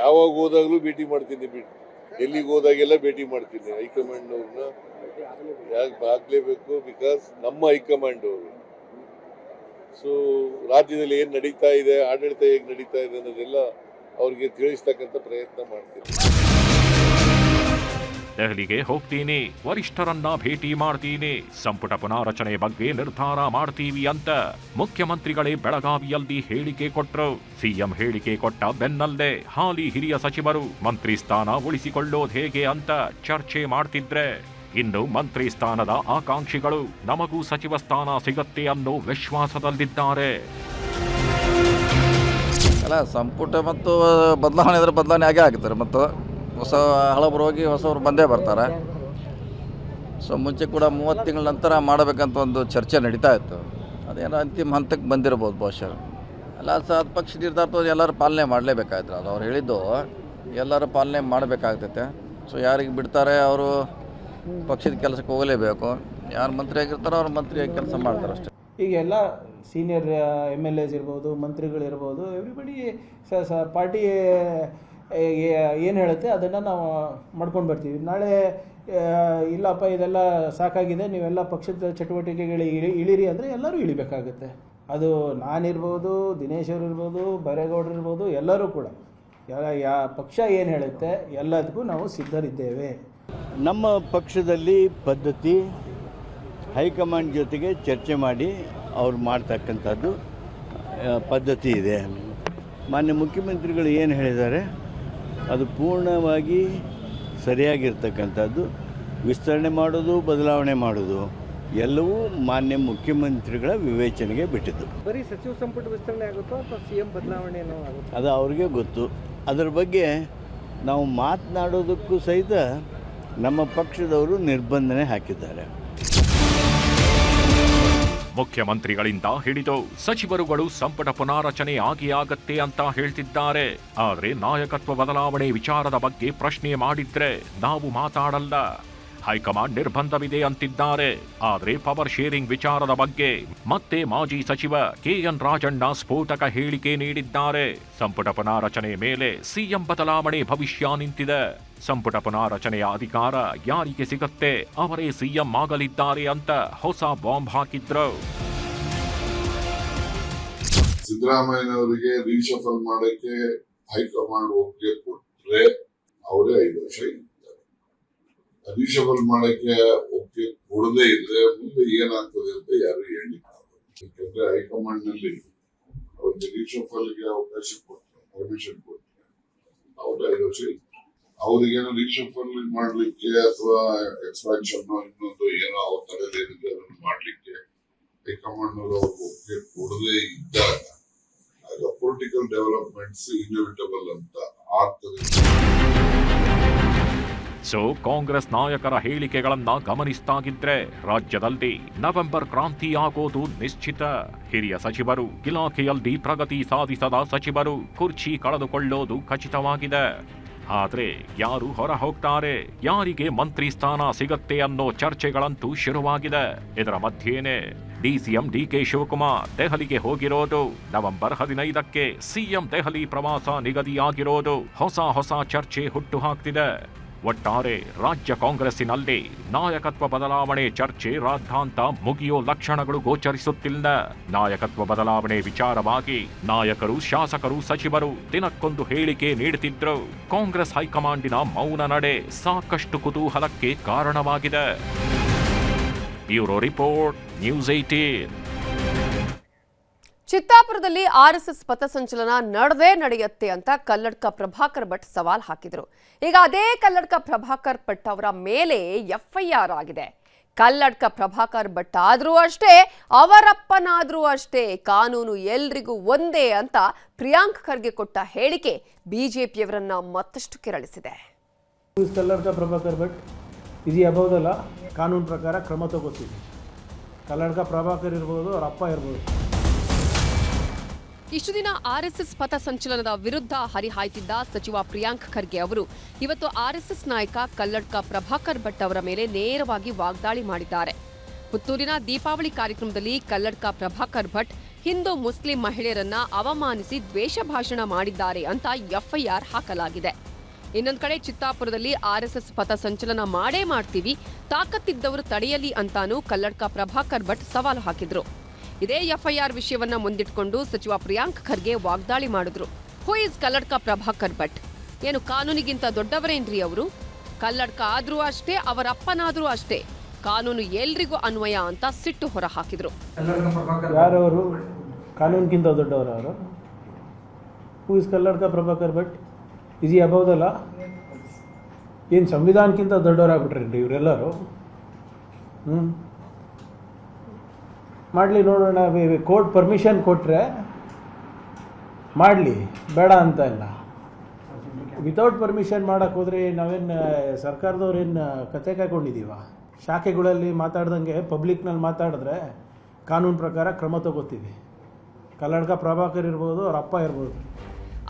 ಯಾವಾಗ ಹೋದಾಗಲೂ ಭೇಟಿ ಮಾಡ್ತೀನಿ ಬಿಟ್ಟು ಎಲ್ಲಿಗೆ ಹೋದಾಗೆಲ್ಲ ಭೇಟಿ ಮಾಡ್ತೀನಿ. ಹೈಕಮಾಂಡ್ನವ್ರನ್ನ ಯಾಕೆ ಆಗ್ಲೇಬೇಕು? ಬಿಕಾಸ್ ನಮ್ಮ ಹೈಕಮಾಂಡ್ ಅವರು. ಸೊ ರಾಜ್ಯದಲ್ಲಿ ಏನ್ ನಡೀತಾ ಇದೆ, ಆಡಳಿತ ಹೇಗೆ ನಡೀತಾ ಇದೆ ಅನ್ನೋದೆಲ್ಲ ಅವ್ರಿಗೆ ತಿಳಿಸ್ತಕ್ಕಂಥ ಪ್ರಯತ್ನ ಮಾಡ್ತೀನಿ. ದೆಹಲಿಗೆ ಹೋಗ್ತೀನಿ, ವರಿಷ್ಠರನ್ನ ಭೇಟಿ ಮಾಡ್ತೀನಿ, ಸಂಪುಟ ಪುನಾರಚನೆ ಬಗ್ಗೆ ನಿರ್ಧಾರ ಮಾಡ್ತೀವಿ ಅಂತ ಮುಖ್ಯಮಂತ್ರಿಗಳೇ ಬೆಳಗಾವಿಯಲ್ಲಿ ಹೇಳಿಕೆ ಕೊಟ್ಟರು ಸಿಎಂ ಹೇಳಿಕೆ ಕೊಟ್ಟ ಬೆನ್ನಲ್ಲೇ ಹಾಲಿ ಹಿರಿಯ ಸಚಿವರು ಮಂತ್ರಿ ಸ್ಥಾನ ಉಳಿಸಿಕೊಳ್ಳೋದು ಹೇಗೆ ಅಂತ ಚರ್ಚೆ ಮಾಡ್ತಿದ್ರೆ, ಇನ್ನು ಮಂತ್ರಿ ಸ್ಥಾನದ ಆಕಾಂಕ್ಷಿಗಳು ನಮಗೂ ಸಚಿವ ಸ್ಥಾನ ಸಿಗತ್ತೆ ಅನ್ನೋ ವಿಶ್ವಾಸದಲ್ಲಿದ್ದಾರೆ. ಅಲ್ಲ, ಸಂಪುಟ ಮತ್ತು ಬದಲಾವಣೆ ಇದ್ರೆ ಬದಲಾವಣೆ ಆಗೇ ಆಗ್ತಾರೆ ಮತ್ತು ಹೊಸ ಹಳಬರು ಹೋಗಿ ಹೊಸವ್ರು ಬಂದೇ ಬರ್ತಾರೆ. ಸೊ ಮುಂಚೆ ಕೂಡ ಮೂವತ್ತು ತಿಂಗಳ ನಂತರ ಮಾಡಬೇಕಂತ ಒಂದು ಚರ್ಚೆ ನಡೀತಾ ಇತ್ತು. ಅದೇನೋ ಅಂತಿಮ ಹಂತಕ್ಕೆ ಬಂದಿರ್ಬೋದು ಬಹುಶಃ. ಅಲ್ಲ, ಸ ಪಕ್ಷ ನಿರ್ಧಾರ ಎಲ್ಲರೂ ಪಾಲನೆ ಮಾಡಲೇಬೇಕಾಯ್ತು. ಅದು ಅವ್ರು ಹೇಳಿದ್ದು ಎಲ್ಲರೂ ಪಾಲನೆ ಮಾಡಬೇಕಾಗ್ತೈತೆ. ಸೊ ಯಾರಿಗೆ ಬಿಡ್ತಾರೆ ಅವರು ಪಕ್ಷದ ಕೆಲಸಕ್ಕೆ ಹೋಗಲೇಬೇಕು. ಯಾರು ಮಂತ್ರಿ ಆಗಿರ್ತಾರೋ ಅವ್ರು ಮಂತ್ರಿಯಾಗಿ ಕೆಲಸ ಮಾಡ್ತಾರೆ ಅಷ್ಟೇ. ಈಗ ಎಲ್ಲ ಸೀನಿಯರ್ ಎಂ ಎಲ್ ಎಸ್ ಇರ್ಬೋದು, ಮಂತ್ರಿಗಳಿರ್ಬೋದು ಎವ್ರಿಬಡಿ ಸ ಪಾರ್ಟಿ ಏನು ಹೇಳುತ್ತೆ? ಅದನ್ನು ನಾವು ಮಾಡ್ಕೊಂಡು ಬರ್ತೀವಿ. ನಾಳೆ ಇಲ್ಲಪ್ಪ, ಇದೆಲ್ಲ ಸಾಕಾಗಿದೆ, ನೀವೆಲ್ಲ ಪಕ್ಷದ ಚಟುವಟಿಕೆಗಳಿಗೆ ಇಳಿ, ಇಳಿರಿ ಅಂದರೆ ಎಲ್ಲರೂ ಇಳಿಬೇಕಾಗುತ್ತೆ. ಅದು ನಾನಿರ್ಬೋದು, ದಿನೇಶ್ ಇರ್ಬೋದು, ಬರೇಗೌಡರು ಇರ್ಬೋದು, ಎಲ್ಲರೂ ಕೂಡ. ಯಾ ಪಕ್ಷ ಏನು ಹೇಳುತ್ತೆ? ಎಲ್ಲದಕ್ಕೂ ನಾವು ಸಿದ್ಧರಿದ್ದೇವೆ. ನಮ್ಮ ಪಕ್ಷದಲ್ಲಿ ಪದ್ಧತಿ ಹೈಕಮಾಂಡ್ ಜೊತೆಗೆ ಚರ್ಚೆ ಮಾಡಿ ಅವ್ರು ಮಾಡ್ತಕ್ಕಂಥದ್ದು ಪದ್ಧತಿ ಇದೆ. ಮಾನ್ಯ ಮುಖ್ಯಮಂತ್ರಿಗಳು ಏನು ಹೇಳಿದ್ದಾರೆ? ಅದು ಪೂರ್ಣವಾಗಿ ಸರಿಯಾಗಿರ್ತಕ್ಕಂಥದ್ದು. ವಿಸ್ತರಣೆ ಮಾಡೋದು ಬದಲಾವಣೆ ಮಾಡೋದು ಎಲ್ಲವೂ ಮಾನ್ಯ ಮುಖ್ಯಮಂತ್ರಿಗಳ ವಿವೇಚನೆಗೆ ಬಿಟ್ಟಿದ್ದು. ಬರೀ ಸಚಿವ ಸಂಪುಟ ವಿಸ್ತರಣೆ ಆಗುತ್ತೋ ಅಥವಾ ಸಿ ಎಂ ಬದಲಾವಣೆ ಅದು ಅವ್ರಿಗೆ ಗೊತ್ತು. ಅದರ ಬಗ್ಗೆ ನಾವು ಮಾತನಾಡೋದಕ್ಕೂ ಸಹಿತ ನಮ್ಮ ಪಕ್ಷದವರು ನಿರ್ಬಂಧನೆ ಹಾಕಿದ್ದಾರೆ. ಮುಖ್ಯಮಂತ್ರಿಗಳಿಂದ ಹಿಡಿದು ಸಚಿವರುಗಳು ಸಂಪುಟ ಪುನಾರಚನೆ ಆಗಿ ಅಂತ ಹೇಳ್ತಿದ್ದಾರೆ. ಆದರೆ ನಾಯಕತ್ವ ಬದಲಾವಣೆ ವಿಚಾರದ ಬಗ್ಗೆ ಪ್ರಶ್ನೆ ಮಾಡಿದ್ರೆ ನಾವು ಮಾತಾಡಲ್ಲ. ಹೈಕಮಾಂಡ್ ನಿರ್ಬಂಧವಿದೆ ಅಂತಿದ್ದಾರೆ. ಆದರೆ ಪವರ್ ಶೇರಿಂಗ್ ವಿಚಾರದ ಬಗ್ಗೆ ಮತ್ತೆ ಮಾಜಿ ಸಚಿವ ಕೆಎನ್ ರಾಜಣ್ಣ ಸ್ಫೋಟಕ ಹೇಳಿಕೆ ನೀಡಿದ್ದಾರೆ. ಸಂಪುಟ ಪುನಾರಚನೆ ಮೇಲೆ ಸಿಎಂ ಬದಲಾವಣೆ ಭವಿಷ್ಯ ನಿಂತಿದೆ. ಸಂಪುಟ ರಚನೆಯ ಅಧಿಕಾರ ಯಾರಿಗೆ ಸಿಗುತ್ತೆ? ಅವರೇ ಸಿಎಂ ಆಗಲಿದ್ದಾರೆ ಅಂತ ಹೊಸ ಬಾಂಬ್ ಹಾಕಿದ್ರು. ಸಿದ್ದರಾಮಯ್ಯನವರಿಗೆ ರೀಶಫಲ್ ಮಾಡಕ್ಕೆ ಹೈಕಮಾಂಡ್ ಒಪ್ಪಿಗೆ ಕೊಟ್ರೆ ಅವರೇ ಐದು ವರ್ಷ ಇರ್ತಾರೆ. ರೀಶಫಲ್ ಮಾಡಕ್ಕೆ ಒಪ್ಪಿಗೆ ಕೊಡದೇ ಇದ್ರೆ ಮುಂದೆ ಏನಾಗ್ತದೆ ಅಂತ ಯಾರು ಯಾಕಂದ್ರೆ ಹೈಕಮಾಂಡ್ನಲ್ಲಿ ಅವ್ರಿಗೆ ರೀಶಫಲ್ಗೆ ಅವಕಾಶ ಕೊಟ್ಟರೆ ಪರ್ಮಿಷನ್ ಕೊಟ್ಟರೆ ಅವ್ರು ಐದು ವರ್ಷ ಅವ್ರಿಗೇನೋ ರೀಶಫಲ್ ಮಾಡ್ಲಿಕ್ಕೆ ಅಥವಾ ಎಕ್ಸ್ಪಾನ್ಷನ್ ಇನ್ನೊಂದು ಏನೋ ಅವ್ರ ತಲೆಯಲ್ಲಿ ಏನಿದೆ ಅದನ್ನು ಮಾಡ್ಲಿಕ್ಕೆ ಹೈಕಮಾಂಡ್ ಅವರು ಒಪ್ಪಿಗೆ ಕೊಡದೇ ಇದ್ದಾಗ ಆಗ ಪೊಲಿಟಿಕಲ್ ಡೆವಲಪ್ಮೆಂಟ್ಸ್ ಇನ್ಎವಿಟಬಲ್ ಅಂತ ಆಗ್ತದೆ. ಸೊ ಕಾಂಗ್ರೆಸ್ ನಾಯಕರ ಹೇಳಿಕೆಗಳನ್ನ ಗಮನಿಸ್ತಾಗಿದ್ರೆ ರಾಜ್ಯದಲ್ಲಿ ನವೆಂಬರ್ ಕ್ರಾಂತಿ ಆಗೋದು ನಿಶ್ಚಿತ. ಹಿರಿಯ ಸಚಿವರು, ಇಲಾಖೆಯಲ್ಲಿ ಪ್ರಗತಿ ಸಾಧಿಸದ ಸಚಿವರು ಕುರ್ಚಿ ಕಳೆದುಕೊಳ್ಳೋದು ಖಚಿತವಾಗಿದೆ. ಆದ್ರೆ ಯಾರು ಹೊರ ಹೋಗ್ತಾರೆ ಯಾರಿಗೆ ಮಂತ್ರಿ ಸ್ಥಾನ ಸಿಗತ್ತೆ ಅನ್ನೋ ಚರ್ಚೆಗಳಂತೂ ಶುರುವಾಗಿದೆ. ಇದರ ಮಧ್ಯೇನೆ ಡಿಸಿಎಂ ಡಿಕೆ ಶಿವಕುಮಾರ್ ದೆಹಲಿಗೆ ಹೋಗಿರೋದು. ನವೆಂಬರ್ ಹದಿನೈದಕ್ಕೆ ಸಿಎಂ ದೆಹಲಿ ಪ್ರವಾಸ ನಿಗದಿಯಾಗಿರೋದು. ಹೊಸ ಹೊಸ ಚರ್ಚೆ ಹುಟ್ಟು ಹಾಕ್ತಿದೆ. ಒಟ್ಟಾರೆ ರಾಜ್ಯ ಕಾಂಗ್ರೆಸ್ಸಿನಲ್ಲಿ ನಾಯಕತ್ವ ಬದಲಾವಣೆ ಚರ್ಚೆ ರಾದ್ಧಾಂತ ಮುಗಿಯೋ ಲಕ್ಷಣಗಳು ಗೋಚರಿಸುತ್ತಿಲ್ಲ. ನಾಯಕತ್ವ ಬದಲಾವಣೆ ವಿಚಾರವಾಗಿ ನಾಯಕರು, ಶಾಸಕರು, ಸಚಿವರು ದಿನಕ್ಕೊಂದು ಹೇಳಿಕೆ ನೀಡುತ್ತಿದ್ದರು ಕಾಂಗ್ರೆಸ್ ಹೈಕಮಾಂಡಿನ ಮೌನ ನಡೆ ಸಾಕಷ್ಟು ಕುತೂಹಲಕ್ಕೆ ಕಾರಣವಾಗಿದೆ. ಬ್ಯೂರೋ ರಿಪೋರ್ಟ್, ನ್ಯೂಸ್ ಏಟೀನ್ ಚಿತ್ತಾಪುರದಲ್ಲಿ ಆರ್ಎಸ್ಎಸ್ ಪಥಸಂಚಲನ ನಡೆದೇ ನಡೆಯುತ್ತೆ ಅಂತ ಕಲ್ಲಡ್ಕ ಪ್ರಭಾಕರ್ ಭಟ್ ಸವಾಲ್ ಹಾಕಿದ್ರು. ಈಗ ಅದೇ ಕಲ್ಲಡ್ಕ ಪ್ರಭಾಕರ್ ಭಟ್ ಅವರ ಮೇಲೆ ಎಫ್ಐಆರ್ ಆಗಿದೆ. ಕಲ್ಲಡ್ಕ ಪ್ರಭಾಕರ್ ಭಟ್ ಆದ್ರೂ ಅಷ್ಟೇ, ಅವರಪ್ಪನಾದ್ರೂ ಅಷ್ಟೇ, ಕಾನೂನು ಎಲ್ರಿಗೂ ಒಂದೇ ಅಂತ ಪ್ರಿಯಾಂಕ್ ಖರ್ಗೆ ಕೊಟ್ಟ ಹೇಳಿಕೆ ಬಿಜೆಪಿಯವರನ್ನ ಮತ್ತಷ್ಟು ಕೆರಳಿಸಿದೆ. ಕಲ್ಲಡ್ಕ ಪ್ರಭಾಕರ್ ಭಟ್, ಇದು ಯಾವುದಲ್ಲ, ಕಾನೂನು ಪ್ರಕಾರ ಕ್ರಮ ತಗೋತೀವಿ. ಕಲ್ಲಡ್ಕ ಪ್ರಭಾಕರ್ ಇರ್ಬೋದು ಅವರಪ್ಪ ಅಪ್ಪ ಇರ್ಬೋದು. ಇಷ್ಟು ದಿನ ಆರ್ಎಸ್ಎಸ್ ಪಥ ಸಂಚಲನದ ವಿರುದ್ಧ ಹರಿಹಾಯ್ತಿದ್ದ ಸಚಿವ ಪ್ರಿಯಾಂಕ್ ಖರ್ಗೆ ಅವರು ಇವತ್ತು ಆರ್ಎಸ್ಎಸ್ ನಾಯಕ ಕಲ್ಲಡ್ಕ ಪ್ರಭಾಕರ್ ಭಟ್ ಅವರ ಮೇಲೆ ನೇರವಾಗಿ ವಾಗ್ದಾಳಿ ಮಾಡಿದ್ದಾರೆ. ಪುತ್ತೂರಿನ ದೀಪಾವಳಿ ಕಾರ್ಯಕ್ರಮದಲ್ಲಿ ಕಲ್ಲಡ್ಕ ಪ್ರಭಾಕರ್ ಭಟ್ ಹಿಂದೂ ಮುಸ್ಲಿಂ ಮಹಿಳೆಯರನ್ನ ಅವಮಾನಿಸಿ ದ್ವೇಷ ಭಾಷಣ ಮಾಡಿದ್ದಾರೆ ಅಂತ ಎಫ್ಐಆರ್ ಹಾಕಲಾಗಿದೆ. ಇನ್ನೊಂದು ಕಡೆ ಚಿತ್ತಾಪುರದಲ್ಲಿ ಆರ್ಎಸ್ಎಸ್ ಪಥ ಸಂಚಲನ ಮಾಡೇ ಮಾಡ್ತೀವಿ, ತಾಕತ್ತಿದ್ದವರು ತಡೆಯಲಿ ಅಂತಾನೂ ಕಲ್ಲಡ್ಕ ಪ್ರಭಾಕರ್ ಭಟ್ ಸವಾಲು ಹಾಕಿದ್ರು. ಇದೇ. ಎಫ್ಐಆರ್ ವಿಷಯವನ್ನ ಮುಂದಿಟ್ಕೊಂಡು ಸಚಿವ ಪ್ರಿಯಾಂಕ್ ಖರ್ಗೆ ವಾಗ್ದಾಳಿ ಮಾಡಿದ್ರು. Who is Kalladka Prabhakar Bhat? ಏನು ಕಾನೂನಿಗಿಂತ ದೊಡ್ಡವರೇನ್ರಿ ಅವರು? ಕಲ್ಲಡ್ಕ ಆದ್ರೂ ಅಷ್ಟೇ ಅವರ ಅಪ್ಪನಾದ್ರೂ ಅಷ್ಟೇ. ಕಾನೂನು ಎಲ್ರಿಗೂ ಅನ್ವಯ ಅಂತ ಸಿಟ್ಟು ಹೊರ ಹಾಕಿದ್ರು ಯಾರವರು? ಕಾನೂನಿಗಿಂತ ದೊಡ್ಡವರು ಅವರು ಹೂ ಇಸ್ ಕಲ್ಲಡ್ಕ ಪ್ರಭಾಕರ್ ಭಟ್? ಅಬೌದಲ್ಲ ಅಬೋದಲ್ಲ ಏನು ಸಂವಿಧಾನಕ್ಕಿಂತ ದೊಡ್ಡವರಾಗ್ಬಿಟ್ರಿ ಇವರೆಲ್ಲರೂ? ಹ್ಞೂ ಮಾಡಲಿ ನೋಡೋಣ ಕೋರ್ಟ್ ಪರ್ಮಿಷನ್ ಕೊಟ್ಟರೆ ಮಾಡಲಿ, ಬೇಡ ಅಂತ ಇಲ್ಲ. ವಿತೌಟ್ ಪರ್ಮಿಷನ್ ಮಾಡೋಕ್ಕೆ ಹೋದರೆ ನಾವೇನು ಸರ್ಕಾರದವ್ರೇನು ಕತೆ ಕಾಯ್ಕೊಂಡಿದ್ದೀವ ಶಾಖೆಗಳಲ್ಲಿ ಮಾತಾಡ್ದಂಗೆ ಪಬ್ಲಿಕ್ನಲ್ಲಿ ಮಾತಾಡಿದ್ರೆ ಕಾನೂನು ಪ್ರಕಾರ ಕ್ರಮ ತಗೋತೀವಿ. ಕಲ್ಲಡ್ಕ ಪ್ರಭಾಕರ್ ಇರ್ಬೋದು, ಅವ್ರ ಅಪ್ಪ ಇರ್ಬೋದು.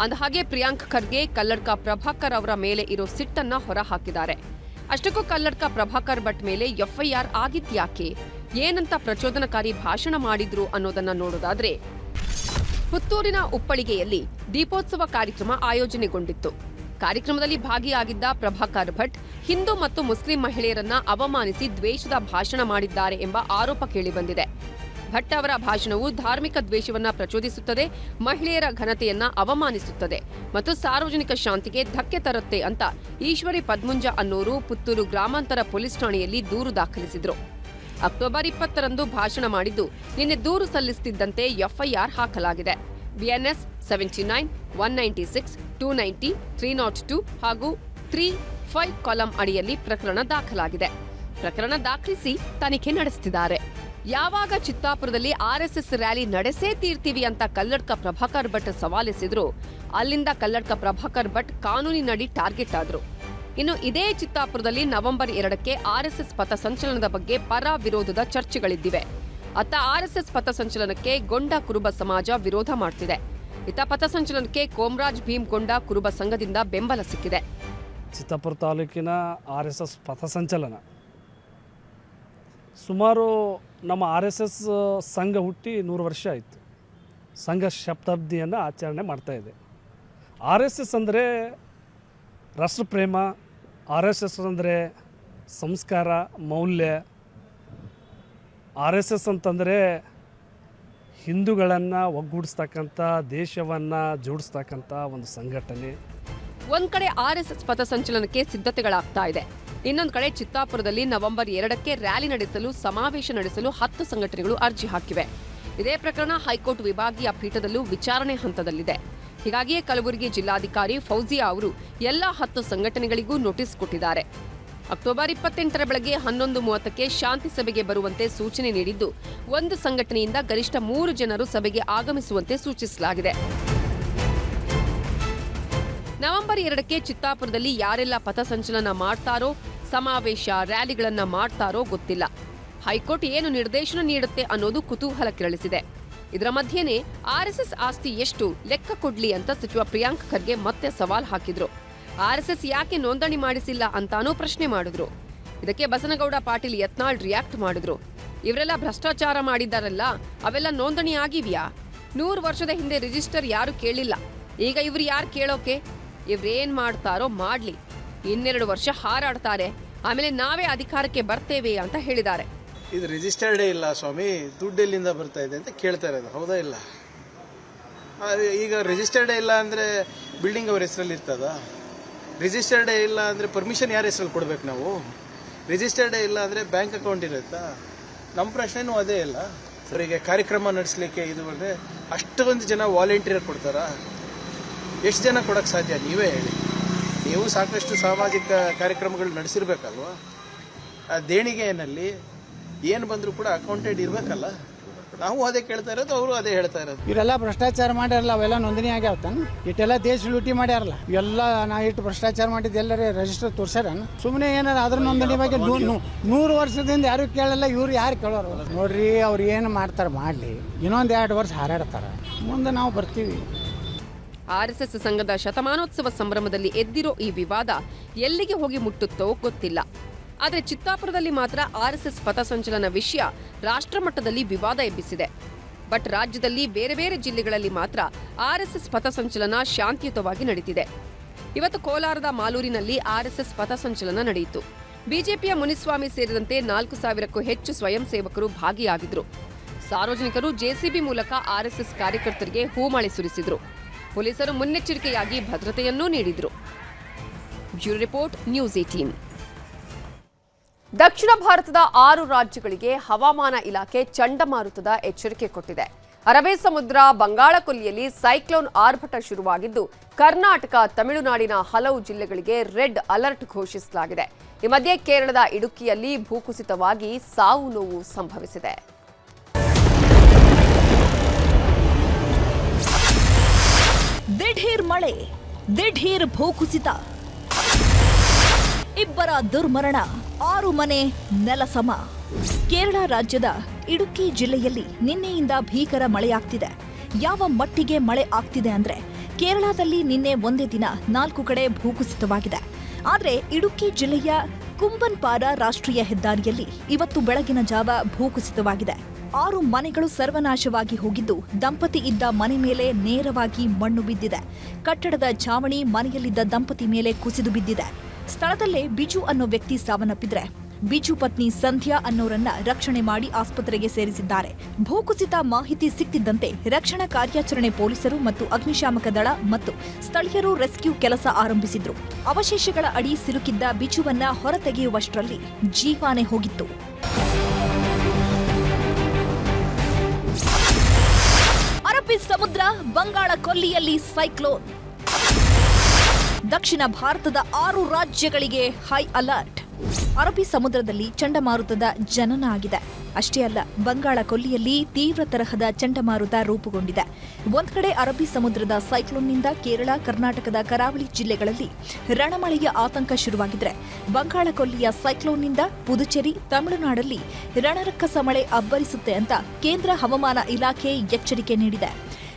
ಅಂದ ಹಾಗೆ ಪ್ರಿಯಾಂಕ್ ಖರ್ಗೆ ಕಲ್ಲಡ್ಕ ಪ್ರಭಾಕರ್ ಅವರ ಮೇಲೆ ಇರೋ ಸಿಟ್ಟನ್ನ ಹೊರ ಹಾಕಿದ್ದಾರೆ ಅಷ್ಟಕ್ಕೂ ಕಲ್ಲಡ್ಕ ಪ್ರಭಾಕರ್ ಭಟ್ ಮೇಲೆ ಎಫ್ಐಆರ್ ಆಗಿದ್ಯಾಕೆ ಏನಂತ ಪ್ರಚೋದನಕಾರಿ ಭಾಷಣ ಮಾಡಿದ್ರು ಅನ್ನೋದನ್ನ ನೋಡೋದಾದ್ರೆ, ಪುತ್ತೂರಿನ ಉಪ್ಪಳಿಗೆಯಲ್ಲಿ ದೀಪೋತ್ಸವ ಕಾರ್ಯಕ್ರಮ ಆಯೋಜನೆಗೊಂಡಿತ್ತು. ಕಾರ್ಯಕ್ರಮದಲ್ಲಿ ಭಾಗಿಯಾಗಿದ್ದ ಪ್ರಭಾಕರ್ ಭಟ್, ಹಿಂದೂ ಮತ್ತು ಮುಸ್ಲಿಂ ಮಹಿಳೆಯರನ್ನ ಅವಮಾನಿಸಿ ದ್ವೇಷದ ಭಾಷಣ ಮಾಡಿದ್ದಾರೆ ಎಂಬ ಆರೋಪ ಕೇಳಿಬಂದಿದೆ. ಭಟ್ ಅವರ ಭಾಷಣವು ಧಾರ್ಮಿಕ ದ್ವೇಷವನ್ನ ಪ್ರಚೋದಿಸುತ್ತದೆ, ಮಹಿಳೆಯರ ಘನತೆಯನ್ನ ಅವಮಾನಿಸುತ್ತದೆ ಮತ್ತು ಸಾರ್ವಜನಿಕ ಶಾಂತಿಗೆ ಧಕ್ಕೆ ತರುತ್ತೆ ಅಂತ ಈಶ್ವರಿ ಪದ್ಮುಂಜ ಅನ್ನೋರು ಪುತ್ತೂರು ಗ್ರಾಮಾಂತರ ಪೊಲೀಸ್ ಠಾಣೆಯಲ್ಲಿ ದೂರು ದಾಖಲಿಸಿದ್ರು. ಅಕ್ಟೋಬರ್ ಇಪ್ಪತ್ತರಂದು ಭಾಷಣ ಮಾಡಿದ್ದು, ನಿನ್ನೆ ದೂರು ಸಲ್ಲಿಸುತ್ತಿದ್ದಂತೆ ಎಫ್ಐಆರ್ ಹಾಕಲಾಗಿದೆ. BNS seventy nine one ninety six two ninety three not two ಹಾಗೂ ತ್ರೀ ಫೈವ್ ಕಾಲಂ ಅಡಿಯಲ್ಲಿ ಪ್ರಕರಣ ದಾಖಲಾಗಿದೆ. ಪ್ರಕರಣ ದಾಖಲಿಸಿ ತನಿಖೆ ನಡೆಸುತ್ತಿದ್ದಾರೆ ಯಾವಾಗ ಚಿತ್ತಾಪುರದಲ್ಲಿ ಆರ್ಎಸ್ಎಸ್ ರ್ಯಾಲಿ ನಡೆಸೇ ತೀರ್ತೀವಿ ಅಂತ ಕಲ್ಲಡ್ಕ ಪ್ರಭಾಕರ್ ಭಟ್ ಸವಾಲಿಸಿದ್ರು, ಅಲ್ಲಿಂದ ಕಲ್ಲಡ್ಕ ಪ್ರಭಾಕರ್ ಭಟ್ ಕಾನೂನಿನಡಿ ಟಾರ್ಗೆಟ್ ಆದ್ರು. ಇನ್ನು ಇದೇ ಚಿತ್ತಾಪುರದಲ್ಲಿ ನವೆಂಬರ್ ಎರಡಕ್ಕೆ ಆರ್ಎಸ್ಎಸ್ ಪಥ ಸಂಚಲನದ ಬಗ್ಗೆ ಪರ ವಿರೋಧದ ಚರ್ಚೆಗಳಿದ್ದಿವೆ. ಅತ್ತ ಆರ್ಎಸ್ಎಸ್ ಪಥ ಸಂಚಲನಕ್ಕೆ ಗೊಂಡ ಕುರುಬ ಸಮಾಜ ವಿರೋಧ ಮಾಡ್ತಿದೆ. ಇತ್ತ ಪಥ ಸಂಚಲನಕ್ಕೆ ಕೋಮರಾಜ್ ಭೀಮ್ ಗೊಂಡ ಕುರುಬ ಸಂಘದಿಂದ ಬೆಂಬಲ ಸಿಕ್ಕಿದೆ. ಚಿತ್ತಾಪುರ ತಾಲೂಕಿನ ಆರ್ ಎಸ್ ಎಸ್ ಪಥಸಂಚಲನ ಸುಮಾರು ನಮ್ಮ ಆರ್ ಎಸ್ ಎಸ್ ಸಂಘ ಹುಟ್ಟಿ ನೂರು ವರ್ಷ ಆಯಿತು. ಸಂಘ ಶತಾಬ್ದಿಯನ್ನು ಆಚರಣೆ ಮಾಡ್ತಾ ಇದೆ. ಆರ್ ಎಸ್ ಎಸ್ ಅಂದರೆ ರಾಷ್ಟ್ರಪ್ರೇಮ ಆರ್ ಎಸ್ ಎಸ್ ಅಂದರೆ ಸಂಸ್ಕಾರ, ಮೌಲ್ಯ. ಆರ್ ಎಸ್ ಎಸ್ ಅಂತಂದರೆ ಹಿಂದೂಗಳನ್ನು ಒಗ್ಗೂಡಿಸ್ತಕ್ಕಂಥ, ದೇಶವನ್ನು ಜೋಡಿಸ್ತಕ್ಕಂಥ ಒಂದು ಸಂಘಟನೆ. ಒಂದು ಕಡೆ ಆರ್ ಎಸ್ ಆರ್ಎಸ್ಎಸ್ ಪಥಸಂಚಲನಕ್ಕೆ ಸಿದ್ಧತೆಗಳಾಗ್ತಾ ಇದೆ. ಇನ್ನೊಂದು ಕಡೆ ಚಿತ್ತಾಪುರದಲ್ಲಿ ನವೆಂಬರ್ ಎರಡಕ್ಕೆ ರ್ಯಾಲಿ ನಡೆಸಲು, ಸಮಾವೇಶ ನಡೆಸಲು ಹತ್ತು ಸಂಘಟನೆಗಳು ಅರ್ಜಿ ಹಾಕಿವೆ. ಇದೇ ಪ್ರಕರಣ ಹೈಕೋರ್ಟ್ ವಿಭಾಗೀಯ ಪೀಠದಲ್ಲೂ ವಿಚಾರಣೆ ಹಂತದಲ್ಲಿದೆ. ಹೀಗಾಗಿಯೇ ಕಲಬುರಗಿ ಜಿಲ್ಲಾಧಿಕಾರಿ ಫೌಜಿಯಾ ಅವರು ಎಲ್ಲ ಹತ್ತು ಸಂಘಟನೆಗಳಿಗೂ ನೋಟಿಸ್ ಕೊಟ್ಟಿದ್ದಾರೆ. ಅಕ್ಟೋಬರ್ ಇಪ್ಪತ್ತೆಂಟರ ಬೆಳಗ್ಗೆ ಹನ್ನೊಂದು ಮೂವತ್ತಕ್ಕೆ ಶಾಂತಿ ಸಭೆಗೆ ಬರುವಂತೆ ಸೂಚನೆ ನೀಡಿದ್ದು, ಒಂದು ಸಂಘಟನೆಯಿಂದ ಗರಿಷ್ಠ ಮೂರು ಜನರು ಸಭೆಗೆ ಆಗಮಿಸುವಂತೆ ಸೂಚಿಸಲಾಗಿದೆ. ನವೆಂಬರ್ ಎರಡಕ್ಕೆ ಚಿತ್ತಾಪುರದಲ್ಲಿ ಯಾರೆಲ್ಲ ಪಥಸಂಚಲನ ಮಾಡ್ತಾರೋ, ಸಮಾವೇಶ ರ್ಯಾಲಿಗಳನ್ನ ಮಾಡ್ತಾರೋ ಗೊತ್ತಿಲ್ಲ. ಹೈಕೋರ್ಟ್ ಏನು ನಿರ್ದೇಶನ ನೀಡುತ್ತೆ ಅನ್ನೋದು ಕುತೂಹಲ ಕೆರಳಿಸಿದೆ. ಇದರ ಮಧ್ಯೆನೇ ಆರ್ಎಸ್ಎಸ್ ಆಸ್ತಿ ಎಷ್ಟು ಲೆಕ್ಕ ಕೊಡ್ಲಿ ಅಂತ ಸಚಿವ ಪ್ರಿಯಾಂಕ್ ಖರ್ಗೆ ಮತ್ತೆ ಸವಾಲ್ ಹಾಕಿದ್ರು. ಆರ್ಎಸ್ಎಸ್ ಯಾಕೆ ನೋಂದಣಿ ಮಾಡಿಸಿಲ್ಲ ಅಂತಾನೂ ಪ್ರಶ್ನೆ ಮಾಡಿದ್ರು. ಇದಕ್ಕೆ ಬಸನಗೌಡ ಪಾಟೀಲ್ ಯತ್ನಾಳ್ ರಿಯಾಕ್ಟ್ ಮಾಡಿದ್ರು. ಇವರೆಲ್ಲ ಭ್ರಷ್ಟಾಚಾರ ಮಾಡಿದ್ದಾರಲ್ಲ, ಅವೆಲ್ಲ ನೋಂದಣಿ ಆಗಿವ್ಯಾ? ನೂರು ವರ್ಷದ ಹಿಂದೆ ರಿಜಿಸ್ಟರ್ ಯಾರು ಕೇಳಿಲ್ಲ. ಈಗ ಇವ್ರು ಯಾರು ಕೇಳೋಕೆ? ಇವ್ರೇನ್ ಮಾಡ್ತಾರೋ ಮಾಡ್ಲಿ. ಇನ್ನೆರಡು ವರ್ಷ ಹಾರಾಡ್ತಾರೆ. ಆಮೇಲೆ ನಾವೇ ಅಧಿಕಾರಕ್ಕೆ ಬರ್ತೇವೆ ಅಂತ ಹೇಳಿದ್ದಾರೆ. ಇದು ರಿಜಿಸ್ಟರ್ಡೇ ಇಲ್ಲ ಸ್ವಾಮಿ, ದುಡ್ಡು ಎಲ್ಲಿಂದ ಬರ್ತಾ ಇದೆ ಅಂತ ಕೇಳ್ತಾ ಇರೋದು, ಹೌದಾ ಇಲ್ಲ? ಈಗ ರಿಜಿಸ್ಟರ್ಡೇ ಇಲ್ಲ ಅಂದರೆ ಬಿಲ್ಡಿಂಗ್ ಅವ್ರ ಹೆಸರಲ್ಲಿ ಇರ್ತದ? ರಿಜಿಸ್ಟರ್ಡೇ ಇಲ್ಲ ಅಂದರೆ ಪರ್ಮಿಷನ್ ಯಾರ ಹೆಸರಲ್ಲಿ ಕೊಡ್ಬೇಕು ನಾವು? ರಿಜಿಸ್ಟರ್ಡೇ ಇಲ್ಲ ಅಂದರೆ ಬ್ಯಾಂಕ್ ಅಕೌಂಟ್ ಇರುತ್ತಾ? ನಮ್ಮ ಪ್ರಶ್ನೆನೂ ಅದೇ ಇಲ್ಲ ಅವರಿಗೆ ಕಾರ್ಯಕ್ರಮ ನಡೆಸಲಿಕ್ಕೆ ಇದು ಅಂದರೆ ಅಷ್ಟೊಂದು ಜನ ವಾಲಂಟಿಯರ್ ಕೊಡ್ತಾರಾ? ಎಷ್ಟು ಜನ ಕೊಡೋಕ್ಕೆ ಸಾಧ್ಯ? ನೀವೇ ಹೇಳಿ. ನೀವು ಸಾಕಷ್ಟು ಸಾಮಾಜಿಕ ಕಾರ್ಯಕ್ರಮಗಳು ನಡೆಸಿರ್ಬೇಕಲ್ವ? ಆ, ದೇಣಿಗೆಯಲ್ಲಿ ಏನು ಬಂದರೂ ಕೂಡ ಅಕೌಂಟೆಡ್ ಇರಬೇಕಲ್ಲ? ನಾವು ಅದೇ ಕೇಳ್ತಾ ಇರೋದು ಅವರು ಅದೇ ಹೇಳ್ತಾ ಇರೋದು. ಇವರೆಲ್ಲ ಭ್ರಷ್ಟಾಚಾರ ಮಾಡ್ಯಾರಲ್ಲ ಅವೆಲ್ಲ ನೋಂದಣಿ ಆಗ್ಯಾವ ತಾನು ಇಟ್ಟೆಲ್ಲ ದೇಶ ಲೂಟಿ ಮಾಡ್ಯಾರಲ್ಲ. ಇವೆಲ್ಲ ನಾ ಇಟ್ಟು ಭ್ರಷ್ಟಾಚಾರ ಮಾಡಿದ್ದು ಎಲ್ಲರೇ ರಿಜಿಸ್ಟರ್ ತೋರ್ಸ್ಯಾರ. ಸುಮ್ಮನೆ ಏನಾರ ಅದ್ರ ನೋಂದಣಿ ಬಗ್ಗೆ ನೂರು ವರ್ಷದಿಂದ ಯಾರು ಕೇಳಲ್ಲ ಇವ್ರು ಯಾರು ಕೇಳೋರು? ನೋಡ್ರಿ ಅವ್ರು ಏನು ಮಾಡ್ತಾರೆ ಮಾಡಲಿ. ಇನ್ನೊಂದು ಎರಡು ವರ್ಷ ಹಾರಾಡ್ತಾರೆ. ಮುಂದೆ ನಾವು ಬರ್ತೀವಿ. ಆರ್ಎಸ್ಎಸ್ ಸಂಘದ ಶತಮಾನೋತ್ಸವ ಸಂಭ್ರಮದಲ್ಲಿ ಎದ್ದಿರೋ ಈ ವಿವಾದ ಎಲ್ಲಿಗೆ ಹೋಗಿ ಮುಟ್ಟುತ್ತೋ ಗೊತ್ತಿಲ್ಲ. ಆದರೆ ಚಿತ್ತಾಪುರದಲ್ಲಿ ಮಾತ್ರ ಆರ್ಎಸ್ಎಸ್ ಪಥಸಂಚಲನ ವಿಷಯ ರಾಷ್ಟ್ರಮಟ್ಟದಲ್ಲಿ ವಿವಾದ ಎಬ್ಬಿಸಿದೆ. ಬಟ್ ರಾಜ್ಯದಲ್ಲಿ ಬೇರೆ ಬೇರೆ ಜಿಲ್ಲೆಗಳಲ್ಲಿ ಮಾತ್ರ ಆರ್ಎಸ್ಎಸ್ ಪಥಸಂಚಲನ ಶಾಂತಿಯುತವಾಗಿ ನಡೀತಿದೆ. ಇವತ್ತು ಕೋಲಾರದ ಮಾಲೂರಿನಲ್ಲಿ ಆರ್ಎಸ್ಎಸ್ ಪಥಸಂಚಲನ ನಡೆಯಿತು. ಬಿಜೆಪಿಯ ಮುನಿಸ್ವಾಮಿ ಸೇರಿದಂತೆ ನಾಲ್ಕು ಸಾವಿರಕ್ಕೂ ಹೆಚ್ಚು ಸ್ವಯಂ ಸೇವಕರು ಭಾಗಿಯಾಗಿದ್ರು. ಸಾರ್ವಜನಿಕರು ಜೆಸಿಬಿ ಮೂಲಕ ಆರ್ಎಸ್ಎಸ್ ಕಾರ್ಯಕರ್ತರಿಗೆ ಹೂಮಳೆ ಸುರಿಸಿದ್ರು. ಪೊಲೀಸರು ಮುನ್ನೆಚ್ಚರಿಕೆಯಾಗಿ ಭದ್ರತೆಯನ್ನೂ ನೀಡಿದ್ರು. ಬ್ಯೂರೋ ರಿಪೋರ್ಟ್ ನ್ಯೂಸ್ ಏಟೀನ್ ದಕ್ಷಿಣ ಭಾರತದ ಆರು ರಾಜ್ಯಗಳಿಗೆ ಹವಾಮಾನ ಇಲಾಖೆ ಚಂಡಮಾರುತದ ಎಚ್ಚರಿಕೆ ಕೊಟ್ಟಿದೆ. ಅರಬ್ಬಿ ಸಮುದ್ರ ಬಂಗಾಳಕೊಲ್ಲಿಯಲ್ಲಿ ಸೈಕ್ಲೋನ್ ಆರ್ಭಟ ಶುರುವಾಗಿದ್ದು, ಕರ್ನಾಟಕ, ತಮಿಳುನಾಡಿನ ಹಲವು ಜಿಲ್ಲೆಗಳಿಗೆ ರೆಡ್ ಅಲರ್ಟ್ ಘೋಷಿಸಲಾಗಿದೆ. ಈ ಮಧ್ಯೆ ಕೇರಳದ ಇಡುಕಿಯಲ್ಲಿ ಭೂಕುಸಿತವಾಗಿ ಸಾವು ನೋವು ಸಂಭವಿಸಿದೆ. ದಿಢೀರ್ ಮಳೆ, ದಿಢೀರ್ ಭೂಕುಸಿತ. ಇಬ್ಬರ ದುರ್ಮರಣ, ಆರು ಮನೆ ನೆಲಸಮ ಕೇರಳ ರಾಜ್ಯದ ಇಡುಕ್ಕಿ ಜಿಲ್ಲೆಯಲ್ಲಿ ನಿನ್ನೆಯಿಂದ ಭೀಕರ ಮಳೆಯಾಗ್ತಿದೆ. ಯಾವ ಮಟ್ಟಿಗೆ ಮಳೆ ಆಗ್ತಿದೆ ಅಂದ್ರೆ ಕೇರಳದಲ್ಲಿ ನಿನ್ನೆ ಒಂದೇ ದಿನ ನಾಲ್ಕು ಕಡೆ ಭೂಕುಸಿತವಾಗಿದೆ. ಆದರೆ ಇಡುಕ್ಕಿ ಜಿಲ್ಲೆಯ ಕುಂಬನ್ಪಾರ ರಾಷ್ಟ್ರೀಯ ಹೆದ್ದಾರಿಯಲ್ಲಿ ಇವತ್ತು ಬೆಳಗಿನ ಜಾವ ಭೂಕುಸಿತವಾಗಿದೆ. ಆರು ಮನೆಗಳು ಸರ್ವನಾಶವಾಗಿ ಹೋಗಿದ್ದು, ದಂಪತಿ ಇದ್ದ ಮನೆ ಮೇಲೆ ನೇರವಾಗಿ ಮಣ್ಣು ಬಿದ್ದಿದೆ. ಕಟ್ಟಡದ ಛಾವಣಿ ಮನೆಯಲ್ಲಿದ್ದ ದಂಪತಿ ಮೇಲೆ ಕುಸಿದು ಬಿದ್ದಿದೆ. ಸ್ಥಳದಲ್ಲೇ ಬಿಜು ಅನ್ನೋ ವ್ಯಕ್ತಿ ಸಾವನ್ನಪ್ಪಿದ್ರೆ. ಬಿಜು ಪತ್ನಿ ಸಂಧ್ಯಾ ಅನ್ನೋರನ್ನ ರಕ್ಷಣೆ ಮಾಡಿ ಆಸ್ಪತ್ರೆಗೆ ಸೇರಿಸಿದ್ದಾರೆ. ಭೂಕುಸಿತ ಮಾಹಿತಿ ಸಿಕ್ತಿದ್ದಂತೆ ರಕ್ಷಣಾ ಕಾರ್ಯಾಚರಣೆ ಪೊಲೀಸರು ಮತ್ತು ಅಗ್ನಿಶಾಮಕ ದಳ ಮತ್ತು ಸ್ಥಳೀಯರು ರೆಸ್ಕ್ಯೂ ಕೆಲಸ ಆರಂಭಿಸಿದ್ರು. ಅವಶೇಷಗಳ ಅಡಿ ಸಿಲುಕಿದ್ದ ಬಿಜುವನ್ನ ಹೊರತೆಗೆಯುವಷ್ಟರಲ್ಲಿ ಜೀವಾನೆ ಹೋಗಿತ್ತು. ಅರಬ್ಬಿ ಸಮುದ್ರ ಬಂಗಾಳ ಕೊಲ್ಲಿಯಲ್ಲಿ ಸೈಕ್ಲೋನ್. ದಕ್ಷಿಣ ಭಾರತದ ಆರು ರಾಜ್ಯಗಳಿಗೆ ಹೈ ಅಲರ್ಟ್. ಅರಬ್ಬಿ ಸಮುದ್ರದಲ್ಲಿ ಚಂಡಮಾರುತದ ಜನನ ಆಗಿದೆ. ಅಷ್ಟೇ ಅಲ್ಲ, ಬಂಗಾಳ ಕೊಲ್ಲಿಯಲ್ಲಿ ತೀವ್ರ ತರಹದ ಚಂಡಮಾರುತ ರೂಪುಗೊಂಡಿದೆ. ಒಂದು ಕಡೆ ಅರಬ್ಬಿ ಸಮುದ್ರದ ಸೈಕ್ಲೋನ್ನಿಂದ ಕೇರಳ, ಕರ್ನಾಟಕದ ಕರಾವಳಿ ಜಿಲ್ಲೆಗಳಲ್ಲಿ ರಣಮಳೆಯ ಆತಂಕ ಶುರುವಾಗಿದ್ರೆ, ಬಂಗಾಳ ಕೊಲ್ಲಿಯ ಸೈಕ್ಲೋನ್ನಿಂದ ಪುದುಚೇರಿ, ತಮಿಳುನಾಡಲ್ಲಿ ರಣರಕ್ಕಸ ಮಳೆ ಅಬ್ಬರಿಸುತ್ತೆ ಅಂತ ಕೇಂದ್ರ ಹವಾಮಾನ ಇಲಾಖೆ ಎಚ್ಚರಿಕೆ ನೀಡಿದೆ.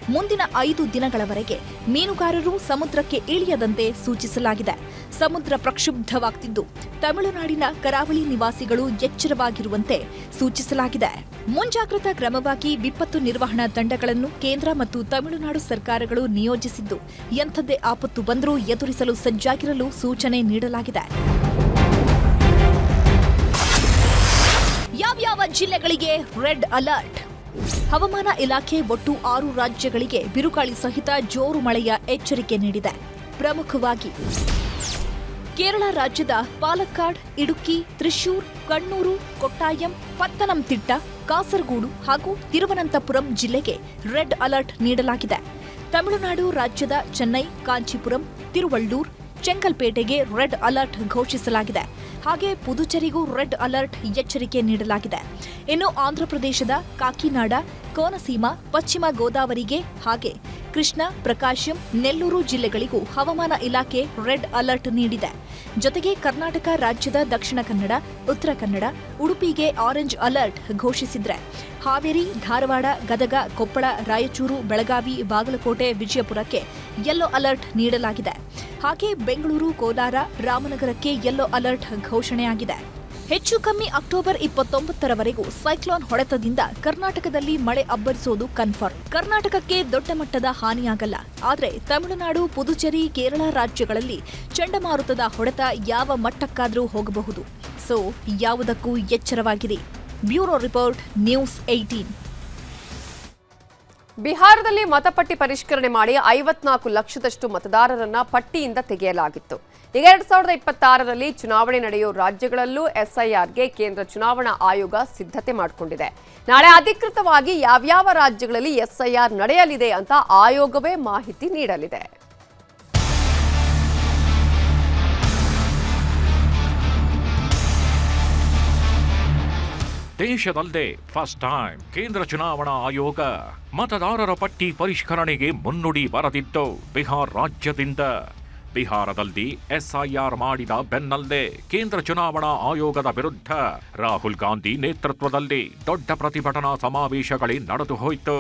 ಮುಂದಿನ ಐದು ದಿನಗಳವರೆಗೆ ಮೀನುಗಾರರು ಸಮುದ್ರಕ್ಕೆ ಇಳಿಯದಂತೆ ಸೂಚಿಸಲಾಗಿದೆ. ಸಮುದ್ರ ಪ್ರಕ್ಷುಬ್ಧವಾಗ್ತಿದ್ದು. ತಮಿಳುನಾಡಿನ ಕರಾವಳಿ ನಿವಾಸಿಗಳು ಎಚ್ಚರವಾಗಿರುವಂತೆ ಸೂಚಿಸಲಾಗಿದೆ. ಮುಂಜಾಗ್ರತಾ ಕ್ರಮವಾಗಿ ವಿಪತ್ತು ನಿರ್ವಹಣಾ ತಂಡಗಳನ್ನು ಕೇಂದ್ರ ಮತ್ತು ತಮಿಳುನಾಡು ಸರ್ಕಾರಗಳು ನಿಯೋಜಿಸಿದ್ದು. ಎಂಥದ್ದೇ ಆಪತ್ತು ಬಂದರೂ ಎದುರಿಸಲು ಸಜ್ಜಾಗಿರಲು ಸೂಚನೆ ನೀಡಲಾಗಿದೆ. ಯಾವ್ಯಾವ ಜಿಲ್ಲೆಗಳಿಗೆ ರೆಡ್ ಅಲರ್ಟ್? ಹವಾಮಾನ ಇಲಾಖೆ ಒಟ್ಟು ಆರು ರಾಜ್ಯಗಳಿಗೆ ಬಿರುಗಾಳಿ ಸಹಿತ ಜೋರು ಮಳೆಯ ಎಚ್ಚರಿಕೆ ನೀಡಿದೆ. ಪ್ರಮುಖವಾಗಿ ಕೇರಳ ರಾಜ್ಯದ ಪಾಲಕ್ಕಾಡ್ ಇಡುಕ್ಕಿ ತ್ರಿಶೂರ್, ಕಣ್ಣೂರು, ಕೊಟ್ಟಾಯಂ, ಪತ್ತನಂತಿಟ್ಟ, ಕಾಸರಗೋಡು ಹಾಗೂ ತಿರುವನಂತಪುರಂ ಜಿಲ್ಲೆಗೆ ರೆಡ್ ಅಲರ್ಟ್ ನೀಡಲಾಗಿದೆ. ತಮಿಳುನಾಡು ರಾಜ್ಯದ ಚೆನ್ನೈ, ಕಾಂಚೀಪುರಂ, ತಿರುವಳ್ಳೂರ್ ಚೆಂಗಲ್ಪೇಟೆಗೆ ರೆಡ್ ಅಲರ್ಟ್ ಘೋಷಿಸಲಾಗಿದೆ. ಹಾಗೆ ಪುದುಚೇರಿಗೂ ರೆಡ್ ಅಲರ್ಟ್ ಎಚ್ಚರಿಕೆ ನೀಡಲಾಗಿದೆ. ಇನ್ನು ಆಂಧ್ರಪ್ರದೇಶದ ಕಾಕಿನಾಡ ಕೋನಸೀಮ, ಪಶ್ಚಿಮ ಗೋದಾವರಿಗೆ ಹಾಗೆ ಕೃಷ್ಣ, ಪ್ರಕಾಶಂ, ನೆಲ್ಲೂರು ಜಿಲ್ಲೆಗಳಿಗೂ ಹವಾಮಾನ ಇಲಾಖೆ ರೆಡ್ ಅಲರ್ಟ್ ನೀಡಿದೆ. ಜೊತೆಗೆ ಕರ್ನಾಟಕ ರಾಜ್ಯದ ದಕ್ಷಿಣ ಕನ್ನಡ, ಉತ್ತರ ಕನ್ನಡ, ಉಡುಪಿಗೆ ಆರೆಂಜ್ ಅಲರ್ಟ್ ಘೋಷಿಸಿದ್ರೆ. ಹಾವೇರಿ, ಧಾರವಾಡ, ಗದಗ, ಕೊಪ್ಪಳ, ರಾಯಚೂರು, ಬೆಳಗಾವಿ, ಬಾಗಲಕೋಟೆ, ವಿಜಯಪುರಕ್ಕೆ ಯೆಲ್ಲೋ ಅಲರ್ಟ್ ನೀಡಲಾಗಿದೆ. ಹಾಗೆ ಬೆಂಗಳೂರು, ಕೋಲಾರ, ರಾಮನಗರಕ್ಕೆ ಯೆಲ್ಲೋ ಅಲರ್ಟ್ ಘೋಷಣೆಯಾಗಿದೆ. ಹೆಚ್ಚು ಕಮ್ಮಿ ಅಕ್ಟೋಬರ್ ಇಪ್ಪತ್ತೊಂಬತ್ತರವರೆಗೂ ಸೈಕ್ಲೋನ್ ಹೊಡೆತದಿಂದ ಕರ್ನಾಟಕದಲ್ಲಿ ಮಳೆ ಅಬ್ಬರಿಸೋದು ಕನ್ಫರ್ಮ್. ಕರ್ನಾಟಕಕ್ಕೆ ದೊಡ್ಡ ಮಟ್ಟದ ಹಾನಿಯಾಗಲ್ಲ. ಆದರೆ ತಮಿಳುನಾಡು, ಪುದುಚೇರಿ, ಕೇರಳ ರಾಜ್ಯಗಳಲ್ಲಿ ಚಂಡಮಾರುತದ ಹೊಡೆತ ಯಾವ ಮಟ್ಟಕ್ಕಾದರೂ ಹೋಗಬಹುದು. ಸೊ ಯಾವುದಕ್ಕೂ ಎಚ್ಚರವಾಗಿದೆ. ಬ್ಯೂರೋ ರಿಪೋರ್ಟ್, ನ್ಯೂಸ್ ಏಟೀನ್ ಬಿಹಾರದಲ್ಲಿ ಮತಪಟ್ಟಿ ಪರಿಷ್ಕರಣೆ ಮಾಡಿ ಐವತ್ನಾಲ್ಕು ಲಕ್ಷದಷ್ಟು ಮತದಾರರನ್ನ ಪಟ್ಟಿಯಿಂದ ತೆಗೆಯಲಾಗಿತ್ತು. ಈಗ ಎರಡ್ ಸಾವಿರದ ಇಪ್ಪತ್ತಾರರಲ್ಲಿ ಚುನಾವಣೆ ನಡೆಯೋ ರಾಜ್ಯಗಳಲ್ಲೂ ಎಸ್ಐಆರ್ಗೆ ಕೇಂದ್ರ ಚುನಾವಣಾ ಆಯೋಗ ಸಿದ್ಧತೆ ಮಾಡಿಕೊಂಡಿದೆ. ನಾಳೆ ಅಧಿಕೃತವಾಗಿ ಯಾವ್ಯಾವ ರಾಜ್ಯಗಳಲ್ಲಿ ಎಸ್ಐಆರ್ ನಡೆಯಲಿದೆ ಅಂತ ಆಯೋಗವೇ ಮಾಹಿತಿ ನೀಡಲಿದೆ. ದೇಶದಲ್ಲದೆ ಫಸ್ಟ್ ಟೈಮ್ ಕೇಂದ್ರ ಚುನಾವಣಾ ಆಯೋಗ ಮತದಾರರ ಪಟ್ಟಿ ಪರಿಷ್ಕರಣೆಗೆ ಮುನ್ನುಡಿ ಬರೆದಿದ್ದು ಬಿಹಾರ್ ರಾಜ್ಯದಿಂದ. ಬಿಹಾರದಲ್ಲಿ ಎಸ್ಐಆರ್ ಮಾಡಿದ ಬೆನ್ನಲ್ಲೇ ಕೇಂದ್ರ ಚುನಾವಣಾ ಆಯೋಗದ ವಿರುದ್ಧ ರಾಹುಲ್ ಗಾಂಧಿ ನೇತೃತ್ವದಲ್ಲಿ ದೊಡ್ಡ ಪ್ರತಿಭಟನಾ ಸಮಾವೇಶಗಳೇ ನಡೆದು ಹೋಯಿತು.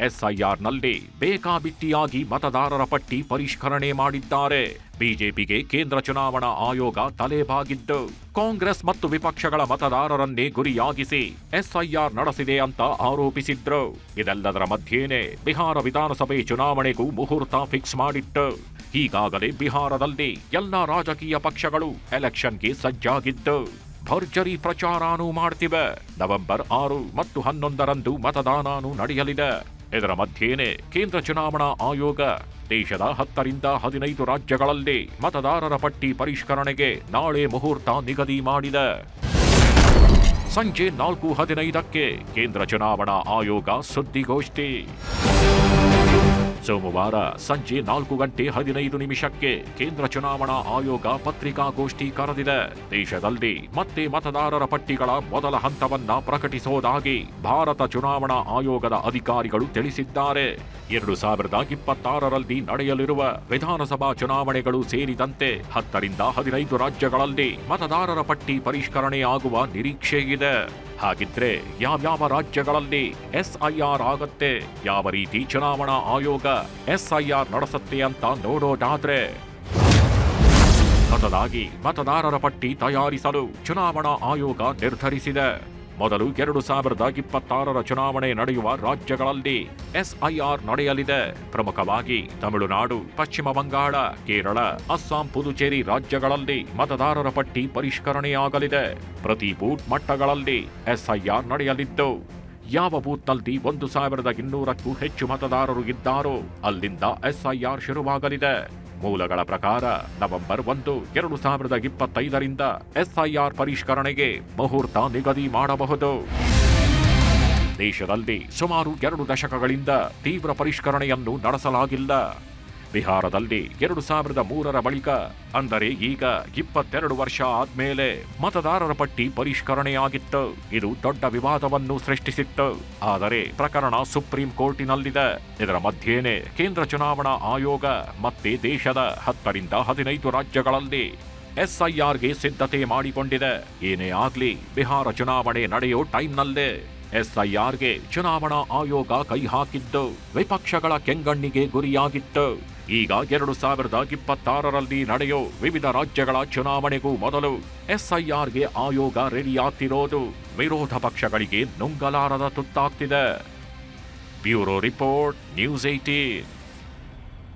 ಎಸ್ಐಆರ್ನಲ್ಲಿ ಬೇಕಾಬಿಟ್ಟಿಯಾಗಿ ಮತದಾರರ ಪಟ್ಟಿ ಪರಿಷ್ಕರಣೆ ಮಾಡಿದ್ದಾರೆ. ಬಿಜೆಪಿಗೆ ಕೇಂದ್ರ ಚುನಾವಣಾ ಆಯೋಗ ತಲೆಬಾಗಿದ್ದು. ಕಾಂಗ್ರೆಸ್ ಮತ್ತು ವಿಪಕ್ಷಗಳ ಮತದಾರರನ್ನೇ ಗುರಿಯಾಗಿಸಿ ಎಸ್ಐಆರ್ ನಡೆಸಿದೆ ಅಂತ ಆರೋಪಿಸಿದ್ರು. ಇದೆಲ್ಲದರ ಮಧ್ಯೇನೆ ಬಿಹಾರ ವಿಧಾನಸಭೆ ಚುನಾವಣೆಗೂ ಮುಹೂರ್ತ ಫಿಕ್ಸ್ ಮಾಡಿತ್ತು. ಈಗಾಗಲೇ ಬಿಹಾರದಲ್ಲಿ ಎಲ್ಲಾ ರಾಜಕೀಯ ಪಕ್ಷಗಳು ಎಲೆಕ್ಷನ್ಗೆ ಸಜ್ಜಾಗಿದ್ದು. ಭರ್ಜರಿ ಪ್ರಚಾರಾನೂ ಮಾಡ್ತಿವೆ. ನವೆಂಬರ್ ಆರು ಮತ್ತು ಹನ್ನೊಂದರಂದು ಮತದಾನಾನೂ ನಡೆಯಲಿದೆ. ಇದರ ಮಧ್ಯೇನೆ ಕೇಂದ್ರ ಚುನಾವಣಾ ಆಯೋಗ ದೇಶದ ಹತ್ತರಿಂದ ಹದಿನೈದು ರಾಜ್ಯಗಳಲ್ಲಿ ಮತದಾರರ ಪಟ್ಟಿ ಪರಿಷ್ಕರಣೆಗೆ ನಾಳೆ ಮುಹೂರ್ತ ನಿಗದಿ ಮಾಡಿದೆ. ಸಂಜೆ ನಾಲ್ಕು ಹದಿನೈದಕ್ಕೆ ಕೇಂದ್ರ ಚುನಾವಣಾ ಆಯೋಗ ಸುದ್ದಿಗೋಷ್ಠಿ. ಸೋಮವಾರ ಸಂಜೆ ನಾಲ್ಕು ಗಂಟೆ ಹದಿನೈದು ನಿಮಿಷಕ್ಕೆ ಕೇಂದ್ರ ಚುನಾವಣಾ ಆಯೋಗ ಪತ್ರಿಕಾಗೋಷ್ಠಿ ಕರೆದಿದೆ. ದೇಶದಲ್ಲಿ ಮತ್ತೆ ಮತದಾರರ ಪಟ್ಟಿಗಳ ಮೊದಲ ಹಂತವನ್ನ ಪ್ರಕಟಿಸುವುದಾಗಿ ಭಾರತ ಚುನಾವಣಾ ಆಯೋಗದ ಅಧಿಕಾರಿಗಳು ತಿಳಿಸಿದ್ದಾರೆ. ಎರಡು ಸಾವಿರದ ಇಪ್ಪತ್ತಾರರಲ್ಲಿ ನಡೆಯಲಿರುವ ವಿಧಾನಸಭಾ ಚುನಾವಣೆಗಳು ಸೇರಿದಂತೆ ಹತ್ತರಿಂದ ಹದಿನೈದು ರಾಜ್ಯಗಳಲ್ಲಿ ಮತದಾರರ ಪಟ್ಟಿ ಪರಿಷ್ಕರಣೆಯಾಗುವ ನಿರೀಕ್ಷೆ ಇದೆ ಹಾಗಿದ್ರೆ ಯಾವ್ಯಾವ ರಾಜ್ಯಗಳಲ್ಲಿ ಎಸ್ಐಆರ್ ಆಗತ್ತೆ, ಯಾವ ರೀತಿ ಚುನಾವಣಾ ಆಯೋಗ ಎಸ್ಐಆರ್ ನಡೆಸುತ್ತೆ ಅಂತ ನೋಡೋದಾದ್ರೆ ಹೊಸದಾಗಿ ಮತದಾರರ ಪಟ್ಟಿ ತಯಾರಿಸಲು ಚುನಾವಣಾ ಆಯೋಗ ನಿರ್ಧರಿಸಿದೆ. ಮೊದಲು ಎರಡು ಸಾವಿರದ ಇಪ್ಪತ್ತಾರರ ಚುನಾವಣೆ ನಡೆಯುವ ರಾಜ್ಯಗಳಲ್ಲಿ ಎಸ್ಐಆರ್ ನಡೆಯಲಿದೆ. ಪ್ರಮುಖವಾಗಿ ತಮಿಳುನಾಡು, ಪಶ್ಚಿಮ ಬಂಗಾಳ, ಕೇರಳ, ಅಸ್ಸಾಂ, ಪುದುಚೇರಿ ರಾಜ್ಯಗಳಲ್ಲಿ ಮತದಾರರ ಪಟ್ಟಿ ಪರಿಷ್ಕರಣೆಯಾಗಲಿದೆ. ಪ್ರತಿ ಬೂತ್ ಮಟ್ಟಗಳಲ್ಲಿ ಎಸ್ಐಆರ್ ನಡೆಯಲಿದ್ದು, ಯಾವ ಬೂತ್ನಲ್ಲಿ ಒಂದು ಸಾವಿರದ ಇನ್ನೂರಕ್ಕೂ ಹೆಚ್ಚು ಮತದಾರರು ಇದ್ದಾರೋ ಅಲ್ಲಿಂದ ಎಸ್ಐಆರ್ ಶುರುವಾಗಲಿದೆ. ಮೂಲಗಳ ಪ್ರಕಾರ ನವೆಂಬರ್ ಒಂದು, ಎರಡು ಸಾವಿರದ ಇಪ್ಪತ್ತೈದರಿಂದ ಎಸ್ಐಆರ್ ಪರಿಷ್ಕರಣೆಗೆ ಮುಹೂರ್ತ ನಿಗದಿ ಮಾಡಬಹುದು. ದೇಶದಲ್ಲಿ ಸುಮಾರು ಎರಡು ದಶಕಗಳಿಂದ ತೀವ್ರ ಪರಿಷ್ಕರಣೆಯನ್ನು ನಡೆಸಲಾಗಿಲ್ಲ. ಬಿಹಾರದಲ್ಲಿ ಎರಡು ಸಾವಿರದ ಮೂರರ ಬಳಿಕ, ಅಂದರೆ ಈಗ ಇಪ್ಪತ್ತೆರಡು ವರ್ಷ ಆದ್ಮೇಲೆ ಮತದಾರರ ಪಟ್ಟಿ ಪರಿಷ್ಕರಣೆಯಾಗಿತ್ತು. ಇದು ದೊಡ್ಡ ವಿವಾದವನ್ನು ಸೃಷ್ಟಿಸಿತ್ತು. ಆದರೆ ಪ್ರಕರಣ ಸುಪ್ರೀಂ ಕೋರ್ಟಿನಲ್ಲಿದೆ. ಇದರ ಮಧ್ಯೇನೆ ಕೇಂದ್ರ ಚುನಾವಣಾ ಆಯೋಗ ಮತ್ತೆ ದೇಶದ ಹತ್ತರಿಂದ ಹದಿನೈದು ರಾಜ್ಯಗಳಲ್ಲಿ ಎಸ್ಐಆರ್ಗೆ ಸಿದ್ಧತೆ ಮಾಡಿಕೊಂಡಿದೆ. ಏನೇ ಆಗ್ಲಿ, ಬಿಹಾರ ಚುನಾವಣೆ ನಡೆಯೋ ಟೈಮ್ನಲ್ಲೇ ಎಸ್ಐಆರ್ಗೆ ಚುನಾವಣಾ ಆಯೋಗ ಕೈ ಹಾಕಿದ್ದು ವಿಪಕ್ಷಗಳ ಕೆಂಗಣ್ಣಿಗೆ ಗುರಿಯಾಗಿತ್ತು. ಈಗ ಎರಡು ಸಾವಿರದ ಇಪ್ಪತ್ತಾರರಲ್ಲಿ ನಡೆಯೋ ವಿವಿಧ ರಾಜ್ಯಗಳ ಚುನಾವಣೆಗೂ ಮೊದಲು ಎಸ್ಐಆರ್ಗೆ ಆಯೋಗ ರೆಡಿಯಾಗ್ತಿರೋದು. ವಿರೋಧ ಪಕ್ಷಗಳಿಗೆ ನುಂಗಲಾರದ ತುತ್ತಾಗ್ತಿದೆ. Bureau report, news eighteen